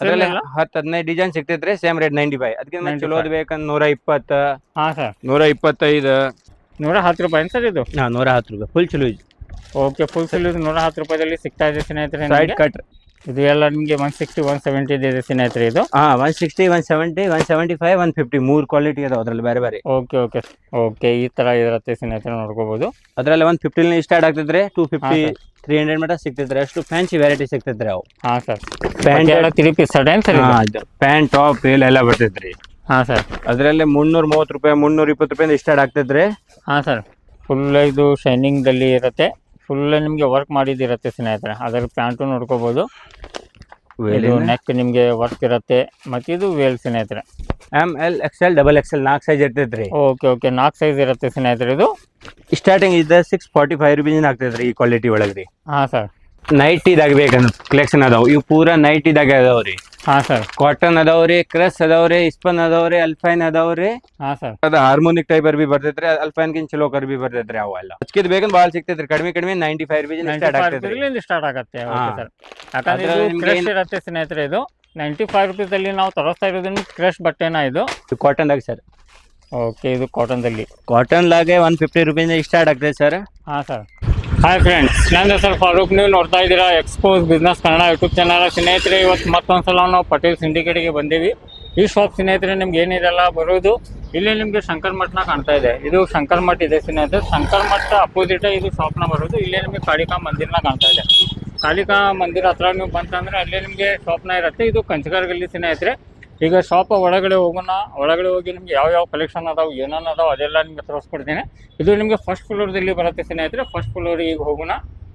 ಅದ್ರಲ್ಲಿ ಹತ್ ಹತ್ತು ಹದಿನೈದು ಡಿಸೈನ್ ಸಿಗ್ತೈತ್ರಿ ಸೇಮ್ ರೇಟ್ ನೈಂಟಿ ಫೈವ್ ಅದಕ್ಕೆ 95. ಚಲೋದ್ ಬೇಕಂದ್ ನೂರ ಇಪ್ಪತ್ತ ಹಾಂ ಸರ್ ನೂರ ಇಪ್ಪತ್ತೈದು ನೂರ ಹತ್ತು ರೂಪಾಯಿ ಸರ್ ಇದು? ಹಾ ನೂರ ಹತ್ತು ರೂಪಾಯಿ. ಫುಲ್ ಚಲೋ ಇದೆ. ಓಕೆ ಫುಲ್ ಚಲೋ ನೂರ ಹತ್ತು ರೂಪಾಯಿದಲ್ಲಿ ಸಿಗ್ತಾ ಇದೆ ಸ್ನೇಹಿತರೆ ಸೈಡ್. ಕಟ್ ಇದು ಎಲ್ಲ ನಿಮಗೆ ಒನ್ ಸಿಕ್ಸ್ಟಿ ಒನ್ ಸೆವೆಂಟಿ ಇದೆ ಸ್ನೇಹಿತರೆ ಇದು? ಹಾ one sixty one seventy one seventy five one fifty ಮೂರು ಕ್ವಾಲಿಟಿ ಅದಾವ ಅದರಲ್ಲಿ ಬೇರೆ ಬೇರೆ. ಓಕೆ ಓಕೆ ಓಕೆ ಈ ಥರ ಇರುತ್ತೆ ಸ್ನೇಹಿತರೆ ನೋಡ್ಕೋಬೋದು. ಅದರಲ್ಲಿ ಒನ್ ಫಿಫ್ಟಿಲಿ ಸ್ಟಾರ್ಟ್ ಆಗ್ತಿದ್ರೆ ಟೂ ಫಿಫ್ಟಿ ತ್ರೀ ಹಂಡ್ರೆಡ್ ಮಟ್ಟ ಸಿಗ್ತಿದ್ರೆ ಅಷ್ಟು ಫ್ಯಾನ್ಸಿ ವೆರೈಟಿ ಸಿಗ್ತಿದ್ರೆ ಅವು. ಹಾಂ ಸರ್ ಪ್ಯಾಂಟ್ ಎಲ್ಲ ತ್ರೀ ಪೀಸ್ ಸರ್ ಏನು ಸರ್ ಪ್ಯಾಂಟ್ ಟಾಪ್ ಎಲ್ಲ ಬರ್ತಿದ್ರಿ ಹಾಂ ಸರ್ ಅದರಲ್ಲಿ ಮುನ್ನೂರ ಮೂವತ್ತು ರೂಪಾಯಿ ಮುನ್ನೂರ ಇಪ್ಪತ್ತು ರೂಪಾಯಿಂದ ಸ್ಟಾರ್ಟ್ ಆಗ್ತಿದ್ರೆ ಹಾಂ ಸರ್ ಫುಲ್ ಇದು ಶೈನಿಂಗ್ದಲ್ಲಿ ಇರುತ್ತೆ. ಫುಲ್ ನಿಮಗೆ ವರ್ಕ್ ಮಾಡಿದ್ದಿರತ್ತೆ ಸ್ನೇಹಿತರೆ. ಅದರ ಪ್ಯಾಂಟು ನೋಡ್ಕೋಬೋದು. ಇದು ನೆಕ್ ನಿಮಗೆ ವರ್ಕ್ ಇರುತ್ತೆ. ಮತ್ತು ಇದು ವೇಲ್ ಸ್ನೇಹಿತರೆ. M L X L double X L ನಾಲ್ಕು ಸೈಜ್ ಇರ್ತೈತ್ರಿ. ಓಕೆ ಓಕೆ ನಾಲ್ಕು ಸೈಜ್ ಇರುತ್ತೆ ಸ್ನೇಹಿತರೆ ಇದು. ಸ್ಟಾರ್ಟಿಂಗ್ ಇದೆ ಸಿಕ್ಸ್ ಫಾರ್ಟಿ ಫೈವ್ ರುಪೀಸ್ ಆಗ್ತೈತ್ರಿ ಈ ಕ್ವಾಲಿಟಿ ಒಳಗ್ರಿ. ಹಾಂ ಸರ್ ನೈಟ್ ಇದಾಗ ಕಲೆಕ್ಷನ್ ಅದಾವ. ಇವು ಪೂರಾ ನೈಟ್ ಇದಾಗ ರೀ. ಹಾ ಸರ್ ಕಾಟನ್ ಅದಾವ್ರಿ ಕ್ರಸ್ ಅದಾವ್ರಿ ಇಸ್ಪನ್ ಅದಾವ್ರಿ ಅಲ್ಫೈನ್ ಅದಾವ್ರಿ ಹಾ ಸರ್ ಅದ ಹಾರ್ಮೋನಿಕ್ ಟೈಪ್ ಅರ್ಬಿ ಬರ್ತೈತ್ರಿ ಅಲ್ಫೈನ್ ಗಿನ್ ಚಲೋ ಅರ್ಬಿ ಬರ್ತೈತ್ರಿ ಅವೆಲ್ಲ ಹಚ್ಕಿದ್ ಬೇಕಂತ ಭಾಳ ಸಿಗ್ತೈತ್ರಿ ಕಡಿಮೆ ಕಡಿಮೆ ನೈಂಟಿ ಫೈವ್ ರುಪೀಸ್ ಸ್ಟಾರ್ಟ್ ಆಗ್ತೈತ್ರಿ ಇಲ್ಲಿಂದ ಸ್ಟಾರ್ಟ್ ಆಗುತ್ತೆ ಓಕೆ ಹಾ. ಸರ್ ಯಾಕಂದ್ರೆ ಅದ್ರಲ್ಲಿ ಇದು ನಿಮ್ಗೆ ಕ್ರಶ್ ಏನ್- ಇರುತ್ತೆ ಸ್ನೇಹಿತರೆ ಇದು. ನೈಂಟಿ ಫೈವ್ ರುಪೀಸಲ್ಲಿ ನಾವು ತರಿಸ್ತಾ ಇರೋದ್ರಿಂದ ಕ್ರಶ್ ಬಟ್ಟೆನ ಇದು? ಕಾಟನ್ ಆಗಿ ಸರ್ ಓಕೆ ಇದು ಕಾಟನ್ ದಲ್ಲಿ. ಕಾಟನ್ ಲಾಗೆ ಒನ್ ಫಿಫ್ಟಿ ರುಪೀಸ್ ಸ್ಟಾರ್ಟ್ ಆಗ್ತೈತೆ ಸರ್ ಹಾ ಸರ್ ಹಾಯ್ ಫ್ರೆಂಡ್ಸ್ ನನ್ನ ಹೆಸರು ಫಾರೂಕ್ ನೀವು ನೋಡ್ತಾ ಇದ್ದೀರಾ? Expose business Kannada YouTube channel ಸ್ನೇಹಿತರೆ, ಇವತ್ತು ಮತ್ತೊಂದು ಸಲ ನಾವು ಪಟೇಲ್ ಸಿಂಡಿಕೇಟ್ಗೆ ಬಂದೀವಿ. ಈ ಶಾಪ್ ಸ್ನೇಹಿತರೆ, ನಿಮ್ಗೆ ಏನಿದೆಲ್ಲ ಬರೋದು. ಇಲ್ಲಿ ನಿಮಗೆ ಶಂಕರ್ ಮಠನ ಕಾಣ್ತಾ ಇದೆ. ಇದು ಶಂಕರ್ ಮಠ ಇದೆ ಸ್ನೇಹಿತರೆ. ಶಂಕರ್ ಮಠ ಅಪೋಸಿಟ್ ಇದು ಶಾಪ್ನ ಬರೋದು. ಇಲ್ಲೇ ನಿಮಗೆ ಕಾಳಿಕಾ ಮಂದಿರ್ನ ಕಾಣ್ತಾ ಇದೆ. ಕಾಳಿಕಾ ಮಂದಿರ ಹತ್ರ ನೀವು ಬಂತಂದ್ರೆ, ಅಲ್ಲೇ ನಿಮಗೆ ಶಾಪ್ನ ಇರುತ್ತೆ. ಇದು ಕಂಚಗಾರಗಲ್ಲಿ ಸ್ನೇಹಿತರೆ. ಈಗ ಶಾಪ ಒಳಗಡೆ ಹೋಗೋಣ, ಒಳಗಡೆ ಹೋಗಿ ನಿಮ್ಗೆ ಯಾವ ಯಾವ ಕಲೆಕ್ಷನ್ ಅದಾವ, ಏನೇನು ಅದಾವ ಅದೆಲ್ಲ ನಿಮ್ಗೆ ತೋರಿಸ್ಕೊಡ್ತೀನಿ. ಇದು ನಿಮಗೆ ಫಸ್ಟ್ ಫ್ಲೋರ್ದಲ್ಲಿ ಬರುತ್ತೆ ಸ್ನೇಹಿತರೆ ಫಸ್ಟ್ ಫ್ಲೋರ್ ಈಗ ಹೋಗೋಣ.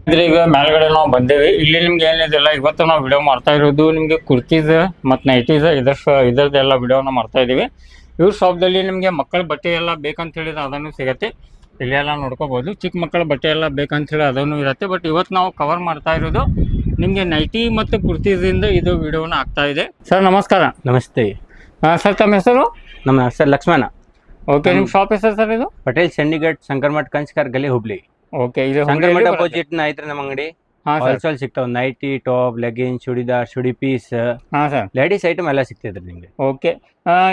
ಅಂದ್ರೆ ಈಗ ಮೇಲ್ಗಡೆ ನಾವು ಬಂದೇವಿ. ಇಲ್ಲಿ ನಿಮ್ಗೆ ಏನಿದೆಲ್ಲ ಇವತ್ತು ನಾವು ವಿಡಿಯೋ ಮಾಡ್ತಾ ಇರೋದು ನಿಮ್ಗೆ ಕುರ್ತೀಸ್ ಮತ್ತು ನೈಟೀಸ್ ಇದರ ಇದರದ್ದೆಲ್ಲ ವಿಡಿಯೋನ ಮಾಡ್ತಾ ಇದೀವಿ. ಇವ್ರ ಶಾಪ್ದಲ್ಲಿ ನಿಮಗೆ ಮಕ್ಕಳ ಬಟ್ಟೆ ಎಲ್ಲ ಬೇಕಂತ ಹೇಳಿದ್ರೆ ಅದನ್ನು ಸಿಗುತ್ತೆ. ಇಲ್ಲೆಲ್ಲ ನೋಡ್ಕೋಬೋದು. ಚಿಕ್ಕ ಮಕ್ಕಳ ಬಟ್ಟೆ ಎಲ್ಲ ಬೇಕಂತ ಹೇಳಿ ಅದನ್ನು ಇರುತ್ತೆ. ಬಟ್ ಇವತ್ತು ನಾವು ಕವರ್ ಮಾಡ್ತಾ ಇರೋದು ನಿಮಗೆ ನೈಟಿ ಮತ್ತು ಕುರ್ತಿದಿಂದ ಇದು ವಿಡಿಯೋನ ಆಗ್ತಾ ಇದೆ. ಸರ್ ನಮಸ್ಕಾರ. ನಮಸ್ತೆ. ಸರ್ ತಮ್ಮ ಹೆಸರು? ನಮ್ಮ ಹೆಸರು ಲಕ್ಷ್ಮಣ. ಓಕೆ ನಿಮ್ಮ ಶಾಪ್ ಹೆಸರು ಸರ್ ಇದು? ಪಟೇಲ್ ಚಂಡೀಗಢ ಶಂಕರ್ ಮಠ್ ಕಂಚ್ಕರ್ ಗಲಿ ಹುಬ್ಳಿ. ಓಕೆ ಇದು ಶಂಕರ್ಮಠ ಅಪೋಸಿಟ್ನ ಐತ್ರಿ ನಮ್ಮ ಅಂಗಡಿ. ಹೋಲ್ಸೇಲ್ ಸಿಗ್ತಾವ. Nighty top legging churidar chudi piece ಹಾಂ ಸರ್. ಲೇಡೀಸ್ ಐಟಮ್ ಎಲ್ಲ ಸಿಗ್ತೈತ್ರಿ ನಿಮ್ಗೆ. ಓಕೆ.